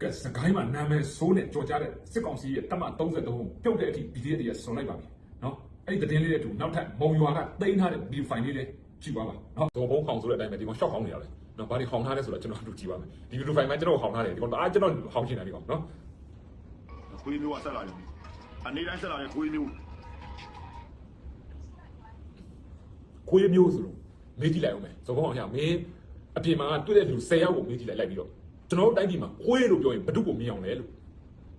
ကဲစကိုင်းမှာနာမည်ဆိုးနဲ့ကြော်ကြတဲ့စစ်ကောင်စီရဲ့တပ်မ33ကိုပြုတ်တဲ့အထိ PDF တွေကဆွန်လိုက်ပါပြီနော်အဲ့ဒီသတင်းလေးတွေတူနောက်ထပ်မုံရွာကတိန်းထားတဲ့ video file လေးလေးကြည့်ပါပါနော်ဇော်ဘုံခေါင်ဆိုတဲ့အတိုင်းပဲဒီကောင်ရှော့ခေါင်နေရတယ်နော်ဘာတွေခေါင်ထားလဲဆိုတော့ကျွန်တော်တို့ကြည့်ပါမယ်ဒီ video file မှာကျွန်တော်ခေါင်ထားတယ်ဒီကောင်အားကျွန်တော်ခေါင်ချင်တယ်ဒီကောင်နော်ခွေးမျိုးကဆက်လာတယ်အနေတိုင်းဆက်လာရင်ခွေးမျိုးခွေးမျိုးဆိုလို့မေးကြည့်လိုက်အောင်မယ်ဇော်ဘုံအောင်ရမင်းအပြင်မှာတွေ့တဲ့လူ10ယောက်ကိုမေးကြည့်လိုက်လိုက်ပြီးတော့ ကျွန်တော်တို့တိုင်းပြည်မှာခွေးလို့ပြောရင်ဘယ်သူ့ကိုမြင်အောင်လဲလို့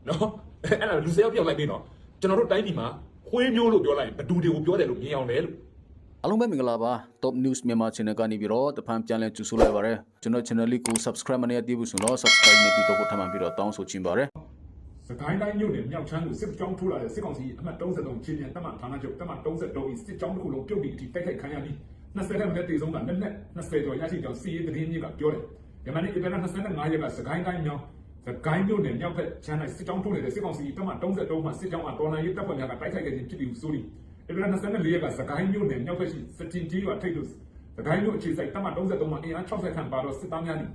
နော်အဲ့ဒါလူ10ယောက်ပြောင်းလိုက်ပြီးတော့ကျွန်တော်တို့တိုင်းပြည်မှာခွေးမျိုးလို့ပြောလိုက်ရင်ဘယ်သူတွေကိုပြောတယ်လို့မြင်အောင်လဲလို့အားလုံးပဲမင်္ဂလာပါ Top News မြန်မာ Channel ကနေပြီးတော့တဖန်ပြန်လည်ကြိုဆိုလိုက်ပါရစေကျွန်တော် channel လေးကို subscribe မနေသေးဘူးဆိုတော့ subscribe နေပြီးတော့ထပ်မံပြီးတော့တောင်းဆိုချင်ပါတယ်စကိုင်းတိုင်းမြို့နယ်မြောက်ချမ်းကိုစစ်ကြောင်းထိုးလာတဲ့စစ်ကောင်စီအမှတ်33ချင်းပြန်တပ်မဌာနချုပ်တပ်မ33ဤစစ်ကြောင်းတစ်ခုလုံးပြုတ်ပြီးအထိတိုက်ခိုက်ခံရပြီး20ရက်နဲ့တည်ဆုံးကလက်နက်20ကျော်ရရှိကြောင်းစီရေးသတင်းကြီးကပြောတယ်။ယ မန်နေ့ဧပြီလ25ရက်ကစကိုင်းတိုင်းမြောက်စကိုင်းမြို့နယ်မြောက်ဘက်ချမ်းတိုင်းစစ်ကြောင်းထိုးနေတဲ့စစ်ကောင်စီတပ်မ33မှစစ်ကြောင်းကတော်လှန်ရေးတပ်ဖွဲ့များကတိုက်ခိုက်ခဲ့ခြင်းဖြစ်ပြီးဆိုပြီးဧပြီလ24ရက်ကစကိုင်းမြို့နယ်မြောက်ဘက်ရှိစတင်ကြီးရွာထိပ်လို့စကိုင်းမြို့အခြေစိုက်တပ်မ33မှအင်အား60ခန့်ပါတော့စစ်သားများသည်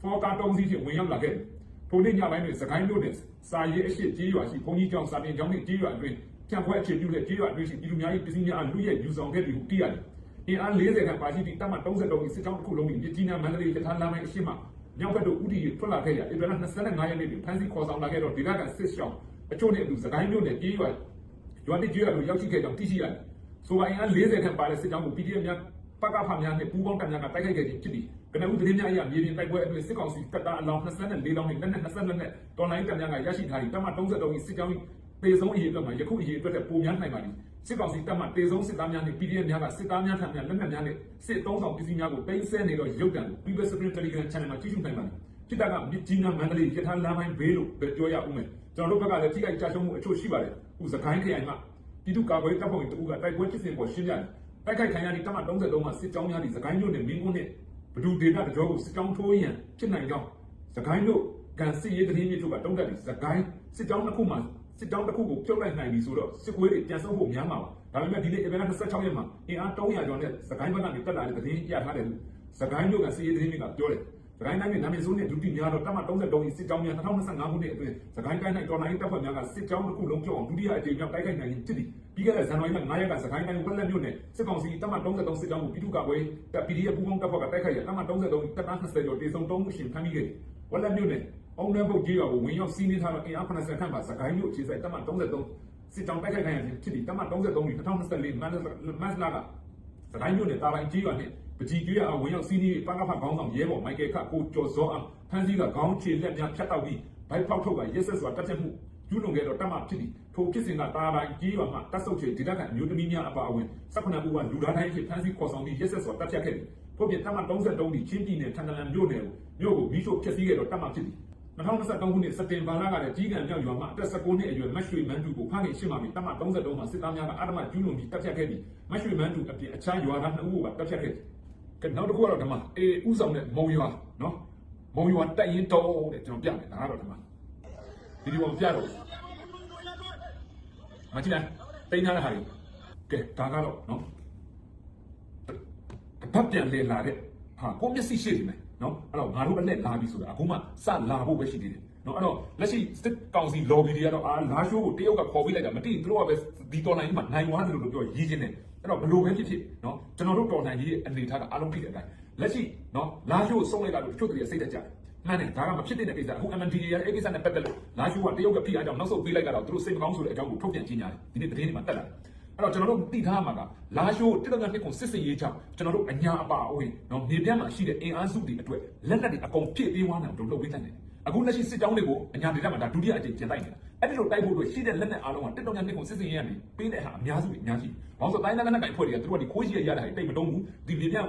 ဖော်ကာတုံးစီဖြင့်ဝင်ရောက်လာခဲ့တယ်။ထိုနေ့ညပိုင်းတွင်စကိုင်းမြို့နယ်စာရေးအရှိကြေးရွာရှိဘုံကြီးကျောင်းစာတင်ကျောင်းနှင့်ကြေးရွာအတွင်းဖြန့်ခွဲအခြေပြုတဲ့ကြေးရွာအတွင်းရှိပြည်သူများ၏ပစ္စည်းများအားလူရဲယူဆောင်ခဲ့သည်ဟုသိရတယ်။ အင်အား40ခန့်ပါရှိသည့်တပ်မ33၏စစ်ကြောင်းတစ်ခုလုံး၏မြစ်ကြီးနားမန္တလေးရထားလမ်းပိုင်းအရှိမှမြောက်ဘက်သို့ဥတီထွက်လာခဲ့ရာဧပြီလ25ရက်နေ့တွင်ဖမ်းဆီးခေါ်ဆောင်လာခဲ့သောဒေသခံစစ်ရှောင်းအချို့နှင့်အတူစကိုင်းမြို့နယ်ကြေးရွာရွာတိကြေးရွာသို့ရောက်ရှိခဲ့ကြောင်းသိရှိရတယ်။ဆိုပါအင်အား40ခန့်ပါတဲ့စစ်ကြောင်းကို PDF များပကဖများနဲ့ပူးပေါင်းတပ်များကတိုက်ခိုက်ခဲ့ခြင်းဖြစ်ပြီးကနဦးသတင်းများအရမြေပြင်တိုက်ပွဲအတွင်းစစ်ကောင်စီတပ်သားအလောင်း24လောင်းနဲ့လက်နက်22နဲ့တော်လိုင်းတပ်များကရရှိထားသည့်တပ်မ33၏စစ်ကြောင်း၏ပေဆုံးအရေးအတွက်မှာယခုအရေးအတွက်တဲ့ပုံများနိုင်ပါသည် စစ်ကောင်စီတပ်မှတေဆုံးစစ်သားများနှင့် PDF များကစစ်သားများထံများလက်နက်များနဲ့စစ်သုံးဆောင်ပစ္စည်းများကိုတင်ဆက်နေသောရုပ်တံကို People Spirit Telegram Channel မှာကြည့်ရှုနိုင်ပါသည်ဖြစ်တာကမြစ်ကြီးနားမန္တလေးရထားလမ်းပိုင်းဘေးလို့ပဲပြောရဦးမယ်ကျွန်တော်တို့ဘက်ကလည်းထိခိုက်ကြရှုံးမှုအချို့ရှိပါတယ်ဥစကိုင်းခရိုင်မှာပြည်သူ့ကာကွယ်တပ်ဖွဲ့ဝင်တအူးကတိုက်ပွဲဖြစ်စဉ်ပေါ်ရှင်းပြတယ်တိုက်ခိုက်ခံရသည့်တပ်မ33မှာစစ်ကြောင်းများသည့်စကိုင်းမြို့နယ်မင်းကုန်းနှင့်ဘဒူဒေတာတကြောကိုစစ်ကြောင်းထိုးရန်ဖြစ်နိုင်ကြောင်းစကိုင်းမြို့ကန်စစ်ရေးတရင်မြို့ကတုံးတက်သည့်စကိုင်းစစ်ကြောင်းတစ်ခုမှာ စစ်ကြောင်းတစ်ခုကိုပြုတ်လိုက်နိုင်ပြီဆိုတော့စစ်ကွေးတွေပြန်ဆုပ်ဖို့များမှာပါဒါပေမဲ့ဒီနေ့ဧပြီလ26ရက်မှာအင်အား300ကျော်နဲ့စကိုင်းဘက်ကနေတက်လာတဲ့တရင်ပြထားတယ်လို့စကိုင်းမြို့ကစစ်ရေးတရင်ကပြောတယ်စကိုင်းတိုင်းနဲ့နာမည်ဆိုးနဲ့ဒုတိယများတော့တပ်မ33စစ်ကြောင်းများ2025ခုနှစ်အတွင်းစကိုင်းတိုင်း၌တော်လိုင်းတပ်ဖွဲ့များကစစ်ကြောင်းတစ်ခုလုံးကျော်အောင်ဒုတိယအကြိမ်မြောက်တိုက်ခိုက်နိုင်ခြင်းဖြစ်သည်ပြီးခဲ့တဲ့ဇန်နဝါရီလ9ရက်ကစကိုင်းတိုင်းဝက်လက်မြို့နယ်စစ်ကောင်စီတပ်မ33စစ်ကြောင်းကိုပြည်သူ့ကာကွယ်တပ် PDF ပူးပေါင်းတပ်ဖွဲ့ကတိုက်ခိုက်ရတပ်မ33တပ်သား20ကျော်တေဆုံး3မှုရှင်ဖမ်းမိခဲ့သည် ဝက်လက်မြို့နယ်အောင်နယ်ဘုတ်ကြီးရွာကိုဝင်ရောက်စီးနင်းထားတော့အင်အား80ခန့်ပါစကိုင်းမြို့အခြေစိုက်တပ်မ33စစ်ကြောင်းတိုက်ခိုက်ခံရခြင်းဖြစ်သည်တပ်မ33ကို2024မတ်လမတ်လကစကိုင်းမြို့နယ်တာပိုင်းကြီးရွာနဲ့ပကြီးကျွေးအောင်ဝင်ရောက်စီးနင်းပကဖခေါင်းဆောင်ရဲဘော်မိုက်ကယ်ခကိုကျော်စောအောင်ဖမ်းဆီးကခေါင်းခြေလက်များဖြတ်တောက်ပြီးဘိုက်ဖောက်ထုတ်ကရက်ဆက်စွာတက်ချက်မှုကျူးလွန်ခဲ့တော့တတ်မှဖြစ်ပြီးထိုဖြစ်စဉ်ကတာပိုင်းကြီးရွာမှာတက်ဆုပ်ချေဒေသခံအမျိုးသမီးများအပါအဝင်၁၈ဦးကလူသားတိုင်းအဖြစ်ဖမ်းဆီးခေါ်ဆောင်ပြီးရက်ဆက်စွာတက်ဖြတ်ခဲ့တ ယ်။ဖို့ပြင်တတ်မှ33ဒီချင်းပြည်နယ်ထန်တလန်မြို့နယ်ကိုမြို့ကိုမိရှို့ဖျက်ဆီးခဲ့တော့တတ်မှဖြစ်ပြီး2023ခုနှစ်စက်တင်ဘာလကလည်းကြီးကံမြောက်ရွာမှာအသက်19နှစ်အရွယ်မတ်ရွှေမန်းတူကိုဖမ်းခင်ရှင်းပါပြီတတ်မှ33မှာစစ်သားများကအဓမ္မကျူးလွန်ပြီးတပ်ဖြတ်ခဲ့ပြီးမတ်ရွှေမန်းတူအပြင်အခြားရွာသား2ဦးကတပ်ဖြတ်ခဲ့တယ်။ကဲနောက်တစ်ခုကတော့ဒီမှာအေးဥဆောင်တဲ့မုံရွာနော်မုံရွာတက်ရင်တော့တဲ့ကျွန်တော်ပြမယ်ဒါကတော့ဒီမှာဗီဒီယိုကိုပြတော့မကြည့်လိုက်တိန်းထားတဲ့ဟာတွေကဲဒါကတော့နော် တပတ်ပြန်လေလာတဲ့ဟာကိုမျက်စိရှိနေမယ်နော်အဲ့တော့ငါတို့အလက်လာပြီဆိုတာအခုမှစလာဖို့ပဲရှိသေးတယ်နော်အဲ့တော့လက်ရှိစစ်ကောင်စီ lobby တွေကတော့အာလာရှိုးကိုတရုတ်ကခေါ်ပြီးလိုက်တာမသိဘူးသူတို့ကပဲဒီတော်လိုင်းကြီးမှာနိုင်သွားတယ်လို့ပြောရည်ချင်းတယ်အဲ့တော့ဘလို့ပဲဖြစ်ဖြစ်နော်ကျွန်တော်တို့တော်နိုင်ကြီးရဲ့အနေထားကအလုံးပြည့်တဲ့အတိုင်းလက်ရှိနော်လာရှိုးကိုစုံလိုက်တာလို့တချို့တွေစိတ်တက်ကြတယ်မှန်တယ်ဒါကမဖြစ်တဲ့ကိစ္စအခု MNDA ရဲ့အဲ့ကိစ္စနဲ့ပတ်သက်လို့လာရှိုးကတရုတ်ကဖိအားကြောင့်နောက်ဆုတ်ပေးလိုက်တာတော့သူတို့စိတ်မကောင်းဆိုတဲ့အကြောင်းကိုထုတ်ပြန်ကြေညာတယ်ဒီနေ့သတင်းတွေမှာတက်လာတယ် အဲ့တော့ကျွန်တော်တို့သိထားမှာကလာရှိုးတစ်တငါနှစ်ကိုစစ်စစ်ရေးချကျွန်တော်တို့အညာအပါအဝင်နော်မြေပြန့်မှာရှိတဲ့အင်အားစုတွေအတွက်လက်နက်တွေအကုန်ဖြည့်ပေးသွားနိုင်တို့လုပ်ပေးနိုင်တယ်အခုလက်ရှိစစ်ကြောင်းတွေကိုအညာဒေသမှာဒါဒုတိယအကြိမ်ကျင်တိုက်နေတာအဲ့ဒီလိုတိုက်ဖို့အတွက်ရှိတဲ့လက်နက်အားလုံးကတစ်တောင်ညာနှစ်ကိုစစ်စစ်ရေးရနေပေးတဲ့ဟာအများစုအများကြီးဘာလို့ဆိုတိုင်းလက်နက်ကင်ဖွဲ့တွေကသူတို့ကဒီခိုးရှိရရတာတိတ်မတုံးဘူးဒီမြေပြန့်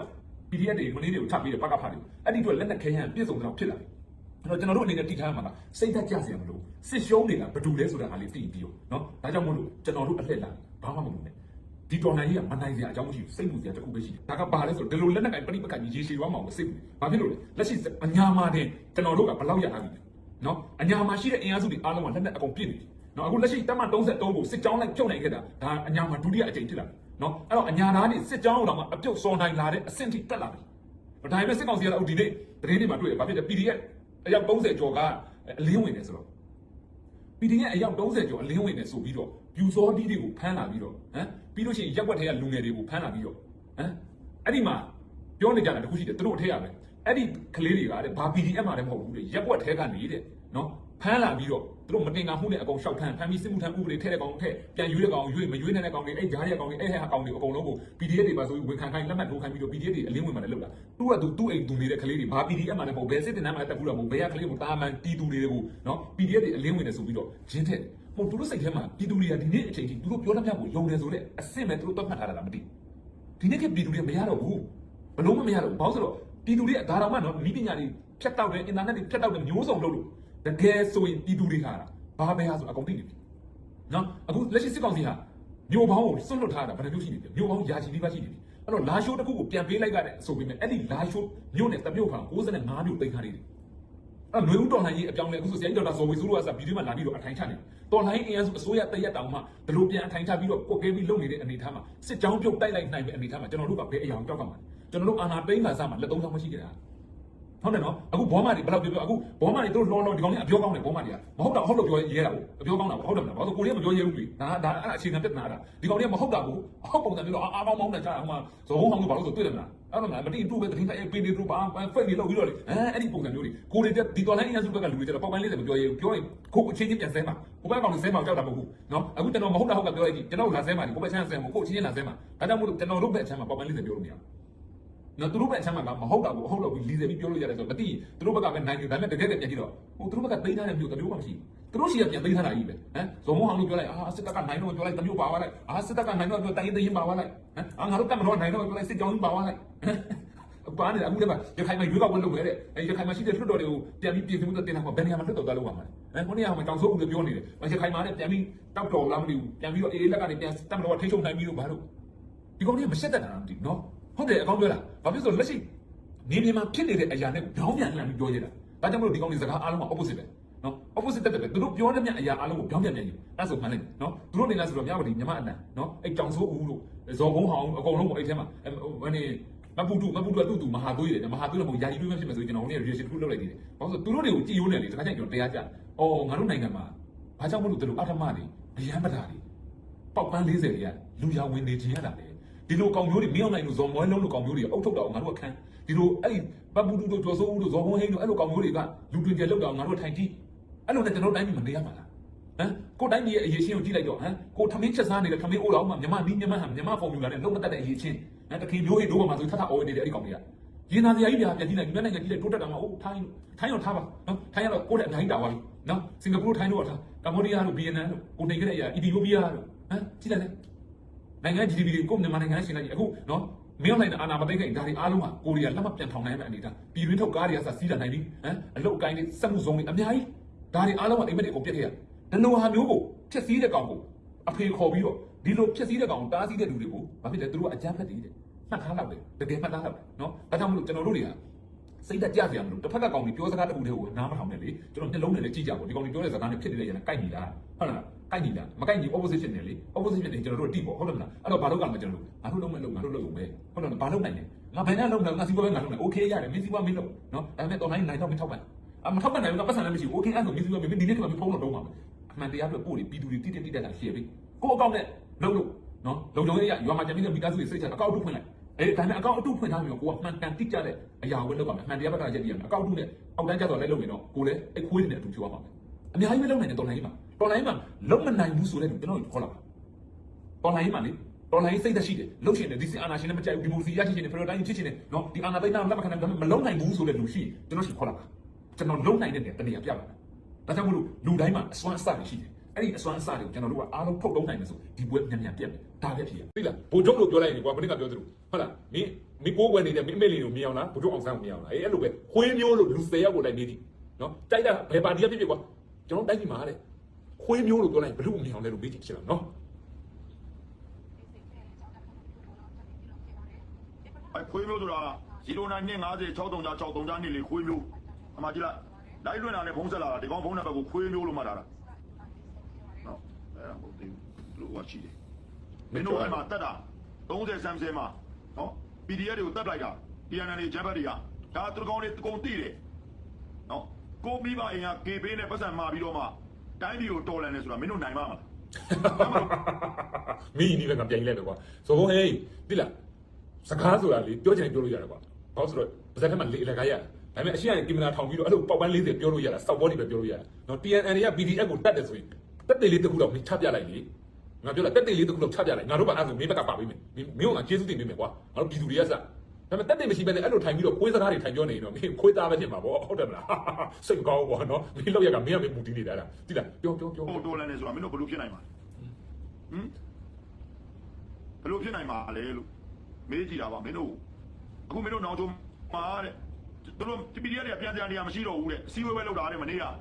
PDF တွေမင်းတွေကိုထပ်ပြီးတော့ပကဖားတွေအဲ့ဒီအတွက်လက်နက်ခဲယမ်းပြည့်စုံတော့ဖြစ်လာတယ်အဲ့တော့ကျွန်တော်တို့အနေနဲ့တည်ထားမှာကစိတ်သက်ကြစရာမလိုစစ်ရှုံးနေတာဘယ်သူလဲဆိုတာအားလေးသိပြီးတော့เนาะဒါကြောင့်မို့လို့ကျွန်တော်တို့အလှည့်လာ ဘာမှမလုပ်နဲ့ဒီတော်နိုင်ကြီးကမနိုင်စရာအကြောင်းမရှိဘူးစိတ်မူစရာတခုပဲရှိတယ်ဒါကဘာလဲဆိုတော့ဒီလိုလက်နက်ကင်ပြိပကကြီးရေရှည်ရောမှာမစိတ်ဘူးဘာဖြစ်လို့လဲလက်ရှိအညာမှာတင်ကျွန်တော်တို့ကဘလောက်ရလာပြီနော်အညာမှာရှိတဲ့အင်အားစုတွေအားလုံးကလက်နက်အကုန်ပြည့်နေပြီနော်အခုလက်ရှိတပ်မ33ကိုစစ်ကြောင်းလိုက်ပြုတ်နိုင်ခဲ့တာဒါအညာမှာဒုတိယအကြိမ်ဖြစ်လာပြီနော်အဲ့တော့အညာသားတွေစစ်ကြောင်းအောင်တော့မှအပြုတ်စော်နိုင်လာတဲ့အဆင့်ထိတက်လာပြီဒါပေမဲ့စစ်ကောင်စီကတော့ဒီနေ့သတင်းတွေမှာတွေ့ရဘာဖြစ်လဲ PDF အယောက်30ကျော်ကအလင်းဝင်နေဆိုတော့ PDF အယောက်30ကျော်အလင်းဝင်နေဆိုပြီးတော့ ပြူစောတီးတွေကိုဖမ်းလာပြီးတော့ဟမ်ပြီးလို့ရှိရင်ရက်ွက်ထဲကလူငယ်တွေကိုဖမ်းလာပြီးတော့ဟမ်အဲ့ဒီမှာပြောနေကြတာတခုရှိတယ်သူတို့အထက်ရပဲအဲ့ဒီကလေးတွေကတဲ့ဘာ PDF မှလည်းမဟုတ်ဘူးလေရက်ွက်ထဲကနေတဲ့နော်ဖမ်းလာပြီးတော့သူတို့မတင်ငါမှုနဲ့အကုန်ရှောက်ဖမ်းဖမ်းပြီးစစ်မှုထမ်းဥပဒေထည့်တဲ့ကောင်ထည့်ပြန်ရွေးတဲ့ကောင်ရွေးမရွေးနိုင်တဲ့ကောင်တွေအဲ့ဂျားတဲ့ကောင်တွေအဲ့ဟဲ့ကောင်တွေအကုန်လုံးကို PDF တွေပါဆိုပြီးဝန်ခံခိုင်းလက်မှတ်ထိုးခိုင်းပြီးတော့ PDF တွေအလင်းဝင်မှလည်းလောက်တာသူကသူသူ့အိမ်သူနေတဲ့ကလေးတွေဘာ PDF မှလည်းမဟုတ်ဘယ်စစ်တင်တန်းမှတက်ဘူးတော့မဟုတ်ဘယ်ကကလေးကိုတာမန်တီတူတွေကိုနော် PDF တွေအလင်းဝင်နေဆိုပြီးတော့ရင်းထက် ဟိုသူတို့စိတ်ထဲမှာပြည်သူတွေကဒီနေ့အချိန်ထိသူတို့ပြောတဲ့မြောက်ကိုယုံတယ်ဆိုတဲ့အဆင့်ပဲသူတို့သတ်မှတ်ထားတာလားမသိဘူးဒီနေ့ကပြည်သူတွေမရတော့ဘူးဘလို့မှမရတော့ဘူးဘာလို့ဆိုတော့ပြည်သူတွေကဒါတော်မှနော်မိပညာတွေဖြတ်တောက်တယ်အင်တာနက်တွေဖြတ်တောက်တယ်မျိုးစုံလုပ်လို့တကယ်ဆိုရင်ပြည်သူတွေဟာဘာပဲဟာဆိုအကုန်သိနေပြီနော်အခုလက်ရှိစစ်ကောင်စီဟာမျိုးပေါင်းကိုစွန့်လွတ်ထားတာဘယ်လိုမျိုးရှိနေလဲမျိုးပေါင်းယာချီပြီးပါရှိနေပြီအဲ့တော့လာရှိုးတစ်ခုကိုပြန်ပေးလိုက်ကြတဲ့ဆိုပေမဲ့အဲ့ဒီလာရှိုးမျိုးနဲ့တမျိုးခါ65မျိုးတိတ်ခါနေတယ် အဲ့မျိုးဦးတော်လှန်ရေးအပြောင်းလဲအခုဆိုဆရာကြီးဒေါက်တာဇော်ဝေစုလို့ကစားဗီဒီယိုမှာလာပြီးတော့အထိုင်ချနေတော်လှန်ရေးအင်အားစုအစိုးရတရက်တောင်မှဘလို့ပြန်အထိုင်ချပြီးတော့ပုတ်ကဲပြီးလုပ်နေတဲ့အနေအထားမှာစစ်ကြောင်းပြုတ်တိုက်လိုက်နိုင်တဲ့အနေအထားမှာကျွန်တော်တို့ကဘယ်အရာကိုကြောက်ကမှာကျွန်တော်တို့အာနာသိန်းလာစားမှာလက်သုံးချောင်းမရှိကြတာဟုတ်တယ်နော်အခုဘောမတွေဘယ်လောက်ပြောပြောအခုဘောမတွေတို့လောလောဒီကောင်လေးအပြောကောင်းတယ်ဘောမတွေကမဟုတ်တာဟုတ်လို့ပြောရဲတာကိုအပြောကောင်းတာဟုတ်တယ်မလားဘာလို့ကိုလေးကမပြောရဲဘူးလေဒါဒါအဲ့အခြေခံပြဿနာတာဒီကောင်လေးကမဟုတ်တာကိုဟုတ်ပုံစံမျိုးတော့အားကောင်းမောင်းတယ်ကြားဟိုမှာဇော်ဘုံဟောင်းကဘာလို့ဆိုတွေ့တယ်မလား အဲ့တော့မတိတူပဲတင်းတိုင်းပေးနေတူပါဖက်နေလို့ပြီးတော့လေအဲအဲ့ဒီပုံစံမျိုးတွေကိုတွေဒီတော်လိုင်းအင်စုဘက်ကလူတွေကျတော့ပေါက်ပိုင်းလေးလည်းမပြောရဲဘူးပြောရင်ကိုအချင်းချင်းပြန်ဆဲမှာဟိုဘက်ကောင်လည်းဆဲမှာကြောက်တာမဟုတ်ဘူးနော်အခုကျွန်တော်မဟုတ်တာဟုတ်ကပြောလိုက်ကြည့်ကျွန်တော်လာဆဲမှာဒီကိုဘက်ချမ်းဆဲမှာကိုအချင်းချင်းလာဆဲမှာဒါကြောင့်မို့လို့ကျွန်တော်တို့ဘက်ချမ်းမှာပေါက်ပိုင်းလေးလည်းပြောလို့မရဘူး နော်သူတို့ဘက်အချမ်းမှာမဟုတ်တာကိုဟုတ်လို့ပြီးလီဇယ်ပြီးပြောလို့ရတယ်ဆိုတော့မသိသူတို့ဘက်ကပဲနိုင်တယ်ဒါပေမဲ့တကယ်တကယ်ပြန်ကြည့်တော့ဟိုသူတို့ဘက်ကသိမ်းထားတဲ့မျိုးတမျိုးမှမရှိဘူးသူတို့ရှိရပြန်သိမ်းထားတာကြီးပဲဟမ်ဇော်မောဟောင်းလို့ပြောလိုက်အာစစ်တပ်ကနိုင်တော့ပြောလိုက်တမျိုးပါသွားလိုက်အာစစ်တပ်ကနိုင်တော့ပြောတိုင်းသိရင်ပါသွားလိုက်ဟမ်အာငါတို့ကတ်မတော့နိုင်တော့ပြောလိုက်စစ်ကြောင်းကြီးပါသွားလိုက်ပါနေတာအခုတည်းကရခိုင်မှာရွေးကောက်ပွဲလုပ်ခဲ့တဲ့အဲရခိုင်မှာရှိတဲ့ထွတ်တော်တွေကိုပြန်ပြီးပြင်ဆင်မှုတင်တာကဘယ်နေရာမှာထွတ်တော်သွားလုပ်ရမှာလဲအဲခုနေ့ကမှတောင်စိုးဦးလည်းပြောနေတယ်ရခိုင်မှာလည်းပြန်ပြီးတောက်တော်လားမသိဘူးပြန်ပြီးတော့အေးလက်ကနေပြန်တက်မလို့ထိချုံနိုင်ပြီးတော့ဘာလို့ဒီကောင်တွေကမရှက်တတ်တာမသိဘူးနော် ဟုတ်တယ်အကောင်းပြောတာဘာဖြစ်လို့လက်ရှိနေမြေမှာဖြစ်နေတဲ့အရာနဲ့ကြောင်းပြန်လှန်ပြီးပြောရတာဒါကြောင့်မလို့ဒီကောင်တွေစကားအားလုံးက opposite ပဲနော် opposite တက်တယ်ပဲသူတို့ပြောတဲ့မြအရာအားလုံးကိုကြောင်းပြန်ပြန်ယူအဲ့ဆိုမှန်လိမ့်နော်သူတို့နေလားဆိုတော့မြဝတီမြမအနံနော်အဲ့ကြောင်စိုးဦးလို့ဇော်ဘုံဟောင်းအကုန်လုံးပေါ့အဲ့ထဲမှာဟိုနေမပူတူမပူတူကတူတူမဟာသွေးတယ်မဟာသွေးတော့မဟုတ်ယာယီသွေးမဖြစ်မယ်ဆိုရင်ကျွန်တော်တို့ reaction တစ်ခုလုပ်လိုက်သေးတယ်ဘာလို့ဆိုသူတို့တွေကိုကြည်ယိုးနေလေတခါကျရင်ကျွန်တော်တရားကြအော်ငါတို့နိုင်ငံမှာဘာကြောင့်မလို့သူတို့အထမတွေအယမ်းပတာတွေပေါက်ပန်း40တွေကလူရဝင်နေခြင်းရတာလေ ဒီလိုကောင်မျိုးတွေမင်းအောင်နိုင်လို့ဇော်မွဲလုံးလိုကောင်မျိုးတွေအုပ်ထုတ်တော့ငါတို့ကခံဒီလိုအဲ့ဘပူတူတို့ကျော်စိုးဦးတို့ဇော်ဘုံဟိန်းတို့အဲ့လိုကောင်မျိုးတွေကလူတွင်ကျလောက်တော့ငါတို့ထိုင်ကြည့်အဲ့လိုနဲ့ကျွန်တော်တိုင်းပြည်မနေရမှာလားဟမ်ကိုတိုင်းပြည်ရဲ့အရေးချင်းကိုကြည့်လိုက်တော့ဟမ်ကိုထမင်းချက်စားနေတဲ့ထမင်းအိုးတော်မှမြမနီးမြမဟမ်မြမဖော်မြူလာနဲ့လုံးမတက်တဲ့အရေးချင်းဟမ်တခင်မျိုးဟိတို့မှာဆိုထထအော်နေတယ်အဲ့ဒီကောင်တွေကရင်နာစရာကြီးပြပြန်ကြည့်လိုက်ဒီနိုင်ငံကြီးလိုက်တိုးတက်တာမှာအိုးထိုင်းထိုင်းတော့ထားပါနော်ထိုင်းကတော့ကိုယ့်ရဲ့အတိုင်းတာပါပြီနော်စင်ကာပူထိုင်းတော့ထားကမ္ဘောဒီးယားတို့ဗီယက်နမ်တို့ကိုနေခဲ့တဲ့အရာအီသီယိုးပီးယားတို့ဟမ်ကြည့်လိုက်လေ နိုင်ငံ GDP တွေကိုမြန်မာနိုင်ငံနဲ့ရှင်လိုက်အခုနော်မင်းလိုက်တဲ့အာနာမသိခင်ဒါတွေအားလုံးကကိုရီးယားလက်မပြန်ထောင်နိုင်တဲ့အနေအထားပြည်တွင်းထုတ်ကားတွေကစစီးတာနိုင်ပြီဟမ်အလုတ်ကိုင်းတွေစက်မှုစုံတွေအများကြီးဒါတွေအားလုံးကအိမ်မက်တွေကုန်ပြစ်ခဲ့ရဒလိုဟာမျိုးကိုဖြစ်စည်းတဲ့ကောင်ကိုအဖေခေါ်ပြီးတော့ဒီလိုဖြစ်စည်းတဲ့ကောင်ကိုတားဆီးတဲ့လူတွေကိုဘာဖြစ်လဲသူတို့ကအကြမ်းဖက်တည်တယ်မှတ်ထားတော့တယ်တကယ်မှတ်ထားတော့တယ်နော်ဒါကြောင့်မလို့ကျွန်တော်တို့တွေက စိတ်တက်ကြစရာမလိုတစ်ဖက်ကကောင်ကြီးပြောစကားတစ်ခုတည်းကိုနားမထောင်နဲ့လေကျွန်တော်နှလုံးနဲ့လည်းကြည့်ကြပါဒီကောင်ကြီးပြောတဲ့စကားနဲ့ဖြစ်နေတဲ့ရန်ကိုက်ညီလားဟုတ်လားကိုက်ညီလားမကိုက်ညီ opposite ဖြစ်နေလေ opposite ဖြစ်နေကျွန်တော်တို့တိပေါ့ဟုတ်တယ်မလားအဲ့တော့ဘာလုပ်ကြမလဲကျွန်တော်တို့ငါတို့လုံးမဲ့လုံးငါတို့လုံးလုံးပဲဟုတ်တယ်ဘာလုပ်နိုင်လဲငါဘယ်နဲ့လုံးလဲငါစီးပွားပဲငါလုံးနိုင် okay ရတယ်မင်းစီးပွားမင်းလုံးနော်ဒါပေမဲ့တော်နိုင်နိုင်တော့မင်းထောက်ပံ့အမထောက်ပံ့နိုင်ဘူးကပတ်စံလည်းမရှိဘူး okay အဲ့ဆိုမင်းစီးပွားမင်းဒီနေ့ကမှမင်းဖုန်းတော့တုံးပါမယ်အမှန်တရားအတွက်ပို့ပြီးပြည်သူတွေတိတိတိတက်တာရှေ့ပြီကိုအကောင့်နဲ့လုံးလို့နော်လုံလုံရရရွာမှာကြမ်းပြီးမိသားစုတွေစိတ်ချအကောင့်အတုဖွင့်လိုက် အဲ့ဒါနဲ့အကောင့်အတုဖွင့်ထားပြီးတော့ကိုကမှန်ကန်တိကျတဲ့အရာကိုလုပ်ပါမယ်အမှန်တရားဘက်ကရက်တည်ရမယ်အကောင့်အတုနဲ့အောက်တန်းကျတော့လည်းလုပ်ရင်တော့ကိုလည်းအဲ့ခွေးတွေနဲ့အတူပြောပါမယ်အများကြီးပဲလုပ်နိုင်တယ်တော်နိုင်မှာတော်နိုင်မှာလုံးမနိုင်ဘူးဆိုတဲ့လူကျွန်တော်ခေါ်လာပါတော်နိုင်မှာလေတော်နိုင်စိတ်သက်ရှိတယ်လှုပ်ရှင်တယ်ဒီစီအာနာရှင်နဲ့မကြိုက်ဘူးဒီမိုစီရရှိရှင်တယ်ဖရိုတိုင်းဖြစ်ရှင်တယ်နော်ဒီအာနာသိန်းနာလက်မခံနိုင်ဘူးမလုံးနိုင်ဘူးဆိုတဲ့လူရှိကျွန်တော်ရှိခေါ်လာပါကျွန်တော်လုံးနိုင်တဲ့တနေရာပြပါမယ်ဒါကြောင့်မလို့လူတိုင်းမှာအစွမ်းအစတွေရှိတယ် အဲ့ဒီအစွမ်းအစတွေကိုကျွန်တော်တို့ကအားလုံးထုတ်သုံးနိုင်မယ်ဆိုဒီဘွဲမြန်မြန်ပြတ်မယ်ဒါပဲဖြစ်ရသိလားဘိုလ်ချုပ်လို့ပြောလိုက်ရင်ကွာမင်းကပြောသလိုဟုတ်လားမင်းမင်းကိုးကွယ်နေတဲ့မင်းအမေလေးကိုမြင်အောင်လားဘိုလ်ချုပ်အောင်ဆန်းကိုမြင်အောင်လားအေးအဲ့လိုပဲခွေးမျိုးလို့လူ၁၀ယောက်ကိုလိုက်နေသည်နော်တိုက်တာဘယ်ပါတီကဖြစ်ဖြစ်ကွာကျွန်တော်တိုက်ပြီမှာတဲ့ခွေးမျိုးလို့ပြောလိုက်ဘလို့မြင်အောင်လဲလို့မေးကြည့်ချင်တာနော်အဲခွေးမျိုးဆိုတာ0950 63 63နေလေခွေးမျိုးအမှကြည့်လိုက်လိုက်လွင့်တာနဲ့ဖုံးဆက်လာတာဒီကောင်ဖုံးတဲ့ဘက်ကိုခွေးမျိုးလို့မှတ်ထားတာနော် အဲ့ဒါမဟုတ်သေးဘူးသူတို့ကရှိတယ်မင်းတို့အဲ့မှာတက်တာ30 30မှာနော် PDF တွေကိုတက်လိုက်တာ PNL တွေဂျက်ဘက်တွေကဒါသူတို့ကောင်တွေအကုန်တိတယ်နော်ကိုမိဘအိမ်ကကေပေးနဲ့ပတ်စံမှာပြီးတော့မှတိုင်းပြည်ကိုတော်လန်နေဆိုတာမင်းတို့နိုင်မှာမလားမင်းဒီလည်းငါပြန်ကြီးလိုက်မယ်ကွာဆိုတော့ဟေးတိလားစကားဆိုတာလေပြောချင်ပြောလို့ရတယ်ကွာဘာလို့ဆိုတော့ပါဇက်ထက်မှာလေအလကားရဒါပေမဲ့အရှိရကင်မရာထောင်ပြီးတော့အဲ့လိုပေါက်ပန်း40ပြောလို့ရတာစောက်ဘောတွေပဲပြောလို့ရတာနော် TNN တွေက PDF ကိုတတ်တယ်ဆိုရင် တက်တယ်လေးတစ်ခုတော့မင်းချပြလိုက်လေငါပြောလားတက်တယ်လေးတစ်ခုတော့ချပြလိုက်ငါတို့ကအဲ့ဒါဆိုမင်းဘက်ကပါပေးမယ်မင်းမင်းကငါကျေးဇူးတင်ပေးမယ်ကွာငါတို့ပြည်သူတွေကစဒါပေမဲ့တက်တယ်မရှိဘဲနဲ့အဲ့လိုထိုင်ပြီးတော့ခွေးစကားတွေထိုင်ပြောနေရင်တော့မင်းခွေးသားပဲဖြစ်မှာပေါ့ဟုတ်တယ်မလားစိတ်မကောင်းဘူးပေါ့နော်မင်းလောက်ရကမင်းကမင်းမူတည်နေတာလားတိလားပြောပြောပြောဟိုတော်လန်နေဆိုတာမင်းတို့ဘယ်လိုဖြစ်နိုင်မှာလဲဟမ်ဘယ်လိုဖြစ်နိုင်မှာလဲလို့မေးကြည့်တာပါမင်းတို့အခုမင်းတို့နောက်ဆုံးမှာတဲ့သူတို့ PDF တွေကပြန်ပြန်နေရမရှိတော့ဘူးတဲ့အစည်းအဝေးပဲလုပ်တာတဲ့မနေ့ကအာ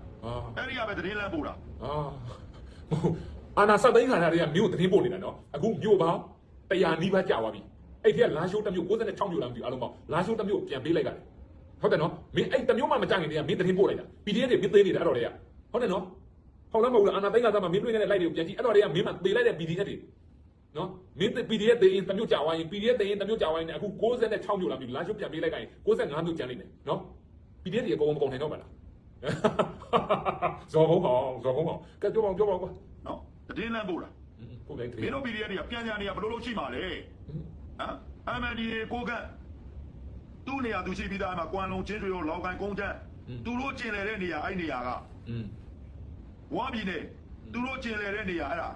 အဲ့ဒီကပဲသတင်းလမ်းပို့တာအာဟုတ် အာနာစသိန်းခါရတွေကမြို့သတင်းပို့နေတာနော်အခုမြို့ပေါင်း100နီးပါးကြာသွားပြီအဲ့ဒီကလာရှိုးတစ်မြို့96မြို့လားမသိဘူးအားလုံးပေါင်းလာရှိုးတစ်မြို့ပြန်ပေးလိုက်တာဟုတ်တယ်နော်မင်းအဲ့တစ်မြို့မှမကြခင်တည်းကမင်းသတင်းပို့လိုက်တာ PDF တွေမင်းသေးနေတာအဲ့တော့တည်းကဟုတ်တယ်နော်ဟုတ်လားမဟုတ်လားအာနာသိန်းခါသားမှမင်းတွေ့နေတဲ့ live တွေကိုပြန်ကြည့်အဲ့တော့တည်းကမင်းမှပေးလိုက်တဲ့ PDF တွေနော်မင်း PDF တွေရင်တစ်မြို့ကြာသွားရင် PDF တွေရင်တစ်မြို့ကြာသွားရင်အခု96မြို့လားမသိဘူးလာရှိုးပြန်ပေးလိုက်ခိုင်း95မြို့ကျန်နေတယ်နော် PDF တွေအကုန်မကုန်နိုင်တော့ပါလား ဇော်ဘုံအောင်ဇော်ဘုံအောင်ကဲပြောပါဦးပြောပါဦးကွာနော်သတင်းလမ်းပို့တာဟုတ်တယ်တမကယ်င်းတို့ PDF တွေကပြန်ပြန်နေရဘယ်လိုလုပ်ရှိမှာလဲဟမ်အမဒီကိုကန့်သူ့နေရာသူရှိပြီးသားမှာကွမ်လုံချင်းတွေရောလောက်ကန်ကုန်းချမ်းသူတို့ကျင်လည်တဲ့နေရာအဲ့နေရာကอืมဝါပြည်နဲ့သူတို့ကျင်လည်တဲ့နေရာအဲ့ဒါ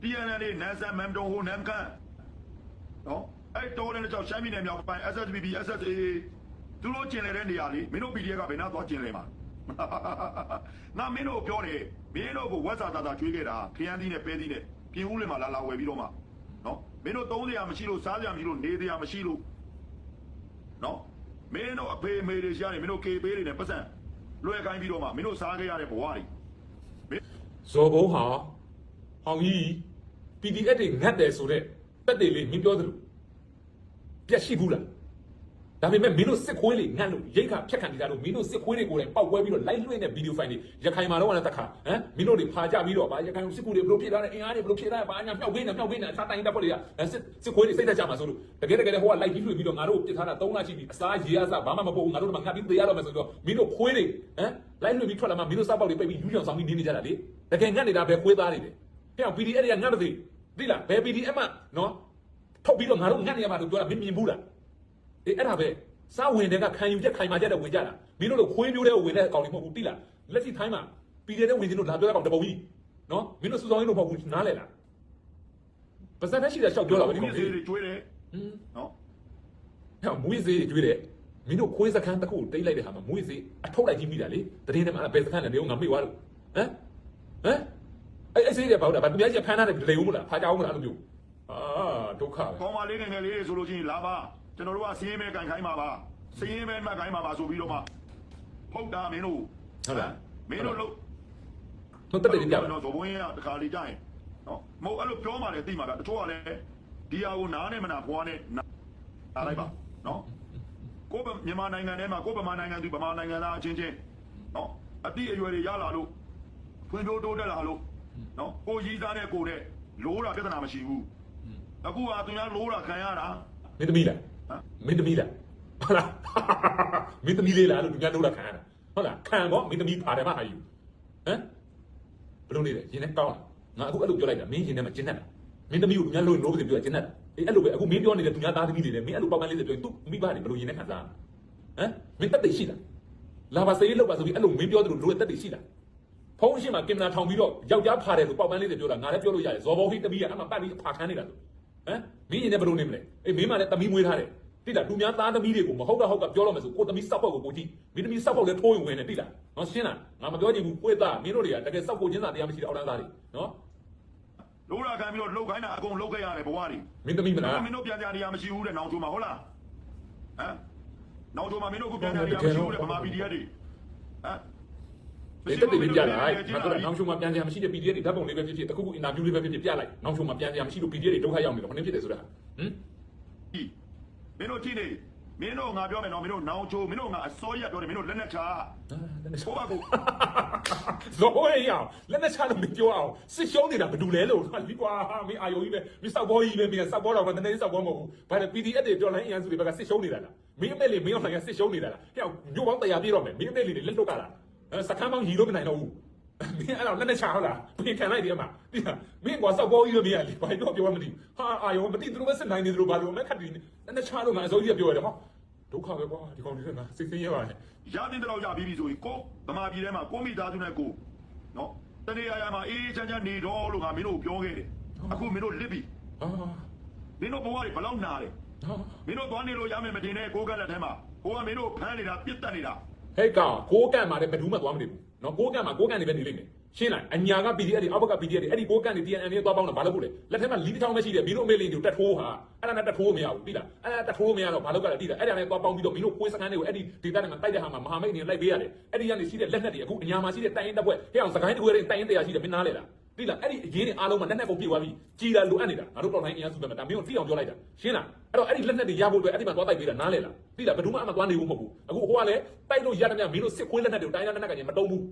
TNL နဲ့နန်ဆန်မမ်တုံဟိုနမ်ကန်နော်အဲ့တော်တဲ့ကြောင့်ရှမ်းပြည်နယ်မြောက်ပိုင်း SSBB SSA သူတို့ကျင်လည်တဲ့နေရာလေးမင်းတို့ PDF ကဘယ်နာသွားကျင်လည်မှာ ငါမင်းတို့ပြောတယ်မင်းတို့ကိုဝက်စာသာသာကျွေးခဲ့တာခရမ်းသီးနဲ့ပဲသီးနဲ့ပြင်ဦးလင်မှာလာလာဝယ်ပြီးတော့မှနော်မင်းတို့သုံးစရာမရှိလို့စားစရာမရှိလို့နေစရာမရှိလို့နော်မင်းတို့အဖေအမေတွေရှားနေမင်းတို့ကေပေးတွေနဲ့ပတ်စံလွှဲခိုင်းပြီးတော့မှမင်းတို့စားခဲ့ရတဲ့ဘဝတွေဇော်ဘုံဟာဟောင်ကြီး PDF တွေငတ်တယ်ဆိုတော့တက်တယ်လေမင်းပြောသလိုပြက်ရှိဘူးလား ဒါပေမဲ့မင်းတို့စစ်ခွေးတွေငတ်လို့ရိတ်ခါဖြတ်ခံနေကြလို့မင်းတို့စစ်ခွေးတွေကိုယ်တိုင်ပောက်ကွဲပြီးတော့လိုက်လွှင့်တဲ့ဗီဒီယိုဖိုင်တွေရခိုင်မှာတော့လည်းတက်ခါဟမ်မင်းတို့တွေဖာကြပြီးတော့ဗာရခိုင်စစ်ကူတွေဘလို့ဖြစ်လာတဲ့အင်အားတွေဘလို့ဖြစ်လာဘာညာမြောက်ပေးနေမြောက်ပေးနေအခြားတိုင်းတပ်ဖွဲ့တွေကစစ်စစ်ခွေးတွေစိတ်သက်ကြမှာဆိုလို့တကယ်တကယ်ဟိုကလိုက်ပြီးလွှင့်ပြီးတော့ငါတို့ပြစ်ထားတာ3လရှိပြီအစားရေအစားဘာမှမပုတ်ဘူးငါတို့ကငတ်ပြီးသေးရတော့မယ်ဆိုတော့မင်းတို့ခွေးတွေဟမ်လိုက်လွှင့်ပြီးထွက်လာမှမင်းတို့စောက်ပေါက်တွေပိတ်ပြီးယူချောင်ဆောင်ပြီးနေနေကြတာလေတကယ်ငတ်နေတာပဲခွေးသားတွေလေဟဲ့ PDF တွေကငတ်တယ်သိလားဘယ် PDF မှနော်ထုတ်ပြီးတော့ငါတို့ငတ်နေရမှာလို့ပြောတာမင်းမြင်ဘူးလား အေးအဲ့ဒါပဲစားဝင်တဲ့ကခံယူချက်ခိုင်မာချက်တဲ့ဝင်ကြတာမင်းတို့လိုခွေးမျိုးတဲ့ဝင်တဲ့အကောင်တွေမဟုတ်ဘူးတိလားလက်ရှိထိုင်းမှာပြည်တဲ့ဝင်ချင်းတို့လာပြောတဲ့ကောင်တပုံကြီးနော်မင်းတို့စူဆောင်းရင်းတို့မဟုတ်ဘူးနားလဲလားပါစက်တက်ရှိတာရှောက်ပြောတာပဲဒီမကောင်င်းလေးတွေကျွေးတယ်ဟင်းနော်ဟဲ့မွေးစေးတွေကျွေးတယ်မင်းတို့ခွေးစခန်းတစ်ခုတိတ်လိုက်တဲ့ဟာမှာမွေးစေးအထုတ်လိုက်ကြည့်မိတာလေတရင်ထဲမှာဘယ်စခန်းလဲနေအောင်ငါမေ့သွားလို့ဟမ်ဟမ်အဲ့အဲ့စေးတွေပေါ့တာဗာသူများကြီးဖမ်းထားတယ်လေဦးမလားဖာကြအောင်မလားအဲ့လိုမျိုးအာဒုက္ခပဲကောင်းပါလေးငယ်ငယ်လေးတွေဆိုလို့ချင်းလာပါ ကျွန်တော်တို့ကစီးရင်ပဲကန်ခိုင်းပါပါစီးရင်ပဲမှတ်ခိုင်းပါပါဆိုပြီးတော့မှဖုတ်တာမင်းတို့မင်းတို့လို့ဟုတ်တက်တယ်ပြပါတော့ဇဘွင်းရတခါလေးကြရင်နော်မဟုတ်အဲ့လိုပြောမှလည်းသိမှာဗျတချို့ကလည်းဒီဟာကိုနားနဲ့မနာဘွားနဲ့နားလိုက်ပါနော်ကိုယ်မြန်မာနိုင်ငံထဲမှာကိုယ်ဗမာနိုင်ငံသူဗမာနိုင်ငံသားအချင်းချင်းနော်အတိအရွယ်တွေရလာလို့ဖွံ့ဖြိုးတိုးတက်လာလို့နော်ကိုရည်သားတဲ့ကိုတဲ့လိုးတာပြဿနာမရှိဘူးအခုကသူများလိုးတာခံရတာမင်းသမီးလား ဟမ်မင်းသမီးလားဟုတ်လားမင်းသမီးလေးလားလို့သူများလို့လာခံရတာဟုတ်လားခံပေါ့မင်းသမီးပါတယ်မဟာယူဟမ်ဘယ်လိုနေလဲရင်နဲ့ကောင်းလားငါအခုအဲ့လိုပြောလိုက်တာမင်းရင်ထဲမှာကျင်းတတ်တာမင်းသမီးကိုသူများလို့လို့ပြောကျင်းတတ်တာအေးအဲ့လိုပဲအခုမင်းပြောနေတဲ့သူများသားသမီးတွေလည်းမင်းအဲ့လိုပေါက်ပန်းလေးတွေပြောရင်သူမိဘတွေဘယ်လိုရင်နဲ့ခံစားဟမ်မင်းတက်သိရှိလားလာပါစေးလောက်ပါဆိုပြီးအဲ့လိုမင်းပြောတယ်လို့လိုတက်သိရှိလားဖုန်းရှိမှကင်မရာထောင်ပြီးတော့ယောက်ျားဖာတယ်လို့ပေါက်ပန်းလေးတွေပြောတာငါလည်းပြောလို့ရတယ်ဇော်ဘောဟိတမီးကအမှပတ်ပြီးဖာခန်းနေတာဆို ဟမ်မင်းရင်နဲ့ဘယ်လိုနေမလဲအေးမင်းမလည်းတမီးမွေးထားတယ်တိလားသူများသားသမီးတွေကိုမဟုတ်တော့ဟုတ်ကပြောလို့မယ်ဆိုကိုသမီးစောက်ပေါက်ကိုကိုကြည့်မင်းသမီးစောက်ပေါက်လည်းထိုးရင်ဝင်တယ်တိလားနော်ရှင်းလားငါမပြောချင်ဘူးကိုယ့်သားမင်းတို့တွေကတကယ်စောက်ကိုချင်းစာတရားမရှိတဲ့အောက်တန်းသားတွေနော်လိုးတာခံပြီးတော့လှုပ်ခိုင်းတာအကုန်လှုပ်ခဲ့ရတယ်ဘဝတွေမင်းသမီးမလားမင်းတို့ပြန်ကြနေရမရှိဘူးတဲ့နောင်ချိုမှာဟုတ်လားဟမ်နောင်ချိုမှာမင်းတို့ကပြန်ကြနေရမရှိဘူးတဲ့ဗမာ PDF တွေဟမ် လေတက်တယ်လေးပြလိုက်ငါတို့ကနောင်ရှုံမှာပြန်ကြမရှိတဲ့ PDF တွေဓာတ်ပုံလေးပဲဖြစ်ဖြစ်တခုခုအင်တာဗျူးလေးပဲဖြစ်ဖြစ်ပြလိုက်နောင်ရှုံမှာပြန်ကြမရှိလို့ PDF တွေဒုက္ခရောက်နေတော့ဘာနေဖြစ်တယ်ဆိုတာဟမ်မင်းတို့ကြည့်နေမင်းတို့ငါပြောမယ်နော်မင်းတို့နောင်ချိုမင်းတို့ငါအစောရပြောတယ်မင်းတို့လက်နဲ့ချာဟိုဘကူဇော်ဝဲရအောင်လက်နဲ့ချလို့မပြောအောင်စစ်ရှုံးနေတာဘယ်သူလဲလို့ဟာလီကွာမင်းအာယုံကြီးပဲမင်းစောက်ဘောကြီးပဲမင်းစောက်ဘောတော့မတနေ့စောက်ဘောမဟုတ်ဘူးဘာလဲ PDF တွေပြောလိုင်းအရန်စုတွေဘက်ကစစ်ရှုံးနေတာလားမင်းအမဲလေးမင်းအောင်ဆိုင်ကစစ်ရှုံးနေတာလားဟဲ့ညို့ပေါင်းတရားပြည့်တော့မယ်မင်းအမဲလေးတွေလက်လွတ်ကြတာဟ စကမ်းမောင်းရီလို့မနိုင်တော့ဘူးမင်းအဲ့တော့လက်နဲ့ချဟုတ်လားဘယ်ခံလိုက်ဒီအမဒီမင်းကွာစောက်ပေါ်ကြီးလို့မရလေဘာလို့ပြောမှမသိဟာအာယောမသိသူတို့ပဲစနိုင်နေသူတို့ဘာလို့မခတ်ပြီးလက်နဲ့ချလို့ငါအစိုးရပြောရတယ်ဟောဒုက္ခပဲကွာဒီကောင်တွေကငါစိတ်ဆင်းရဲပါနဲ့ရတဲ့တော့ရပြီးပြီဆိုရင်ကိုဗမာပြည်ထဲမှာကိုမိသားစုနဲ့ကိုနော်တနေ့အားရမှာအေးချမ်းချမ်းနေတော့လို့ငါမင်းတို့ပြောခဲ့တယ်အခုမင်းတို့လစ်ပြီအာမင်းတို့ဘဝတွေဘလောက်နာတယ်ဟာမင်းတို့သွားနေလို့ရမယ်မတင်နဲ့ကိုကလက်ထဲမှာကိုကမင်းတို့ဖမ်းနေတာပြစ်တက်နေတာ ဟဲ့ကောင်ကိုကန့်မှာလည်းဘယ်သူမှသွားမနေဘူးနော်ကိုကန့်မှာကိုကန့်နေပဲနေလိမ့်မယ်ရှင်းလားအညာက PDF တွေအောက်က PDF တွေအဲ့ဒီကိုကန့်တွေ TNN တွေသွားပေါင်းတာဘာလို့ဖို့လဲလက်ထက်မှာလီးတစ်ချောင်းပဲရှိတယ်မင်းတို့အမေလေးတွေတက်ထိုးဟာအဲ့ဒါနဲ့တက်ထိုးမရဘူးတိလားအဲ့ဒါတက်ထိုးမရတော့ဘာလို့ကလဲတိလားအဲ့ဒါနဲ့သွားပေါင်းပြီးတော့မင်းတို့ကိုယ်စကန်တွေကိုအဲ့ဒီဒေတာတွေမှာတိုက်တဲ့ဟာမှာမဟာမိတ်တွေလိုက်ပေးရတယ်အဲ့ဒီကနေရှိတဲ့လက်နက်တွေအခုအညာမှာရှိတဲ့တိုင်ရင်တပ်ဖွဲ့ဟဲ့အောင်စကိုင်းတွေတိုင်ရင်တရားရှိတယ်မင်းနားလေလား တိလားအဲ့ဒီအရေးတွေအားလုံးမှာလက်နက်ကုန်ပြေသွားပြီကြီးလာလိုအပ်နေတာငါတို့တော်တိုင်းအင်အားစုပဲမှာဒါမင်းတို့သိအောင်ပြောလိုက်တာရှင်းလားအဲ့တော့အဲ့ဒီလက်နက်တွေရဖို့အတွက်အဲ့ဒီမှာသွားတိုက်ပေးတာနားလေလားတိလားဘယ်သူမှအမှသွားနေဘူးမဟုတ်ဘူးအခုဟိုကလည်းတိုက်လို့ရတဲ့မြမင်းတို့စစ်ခွေးလက်နက်တွေကိုတိုင်းရလက်နက်ကကြီးမတုံးဘူး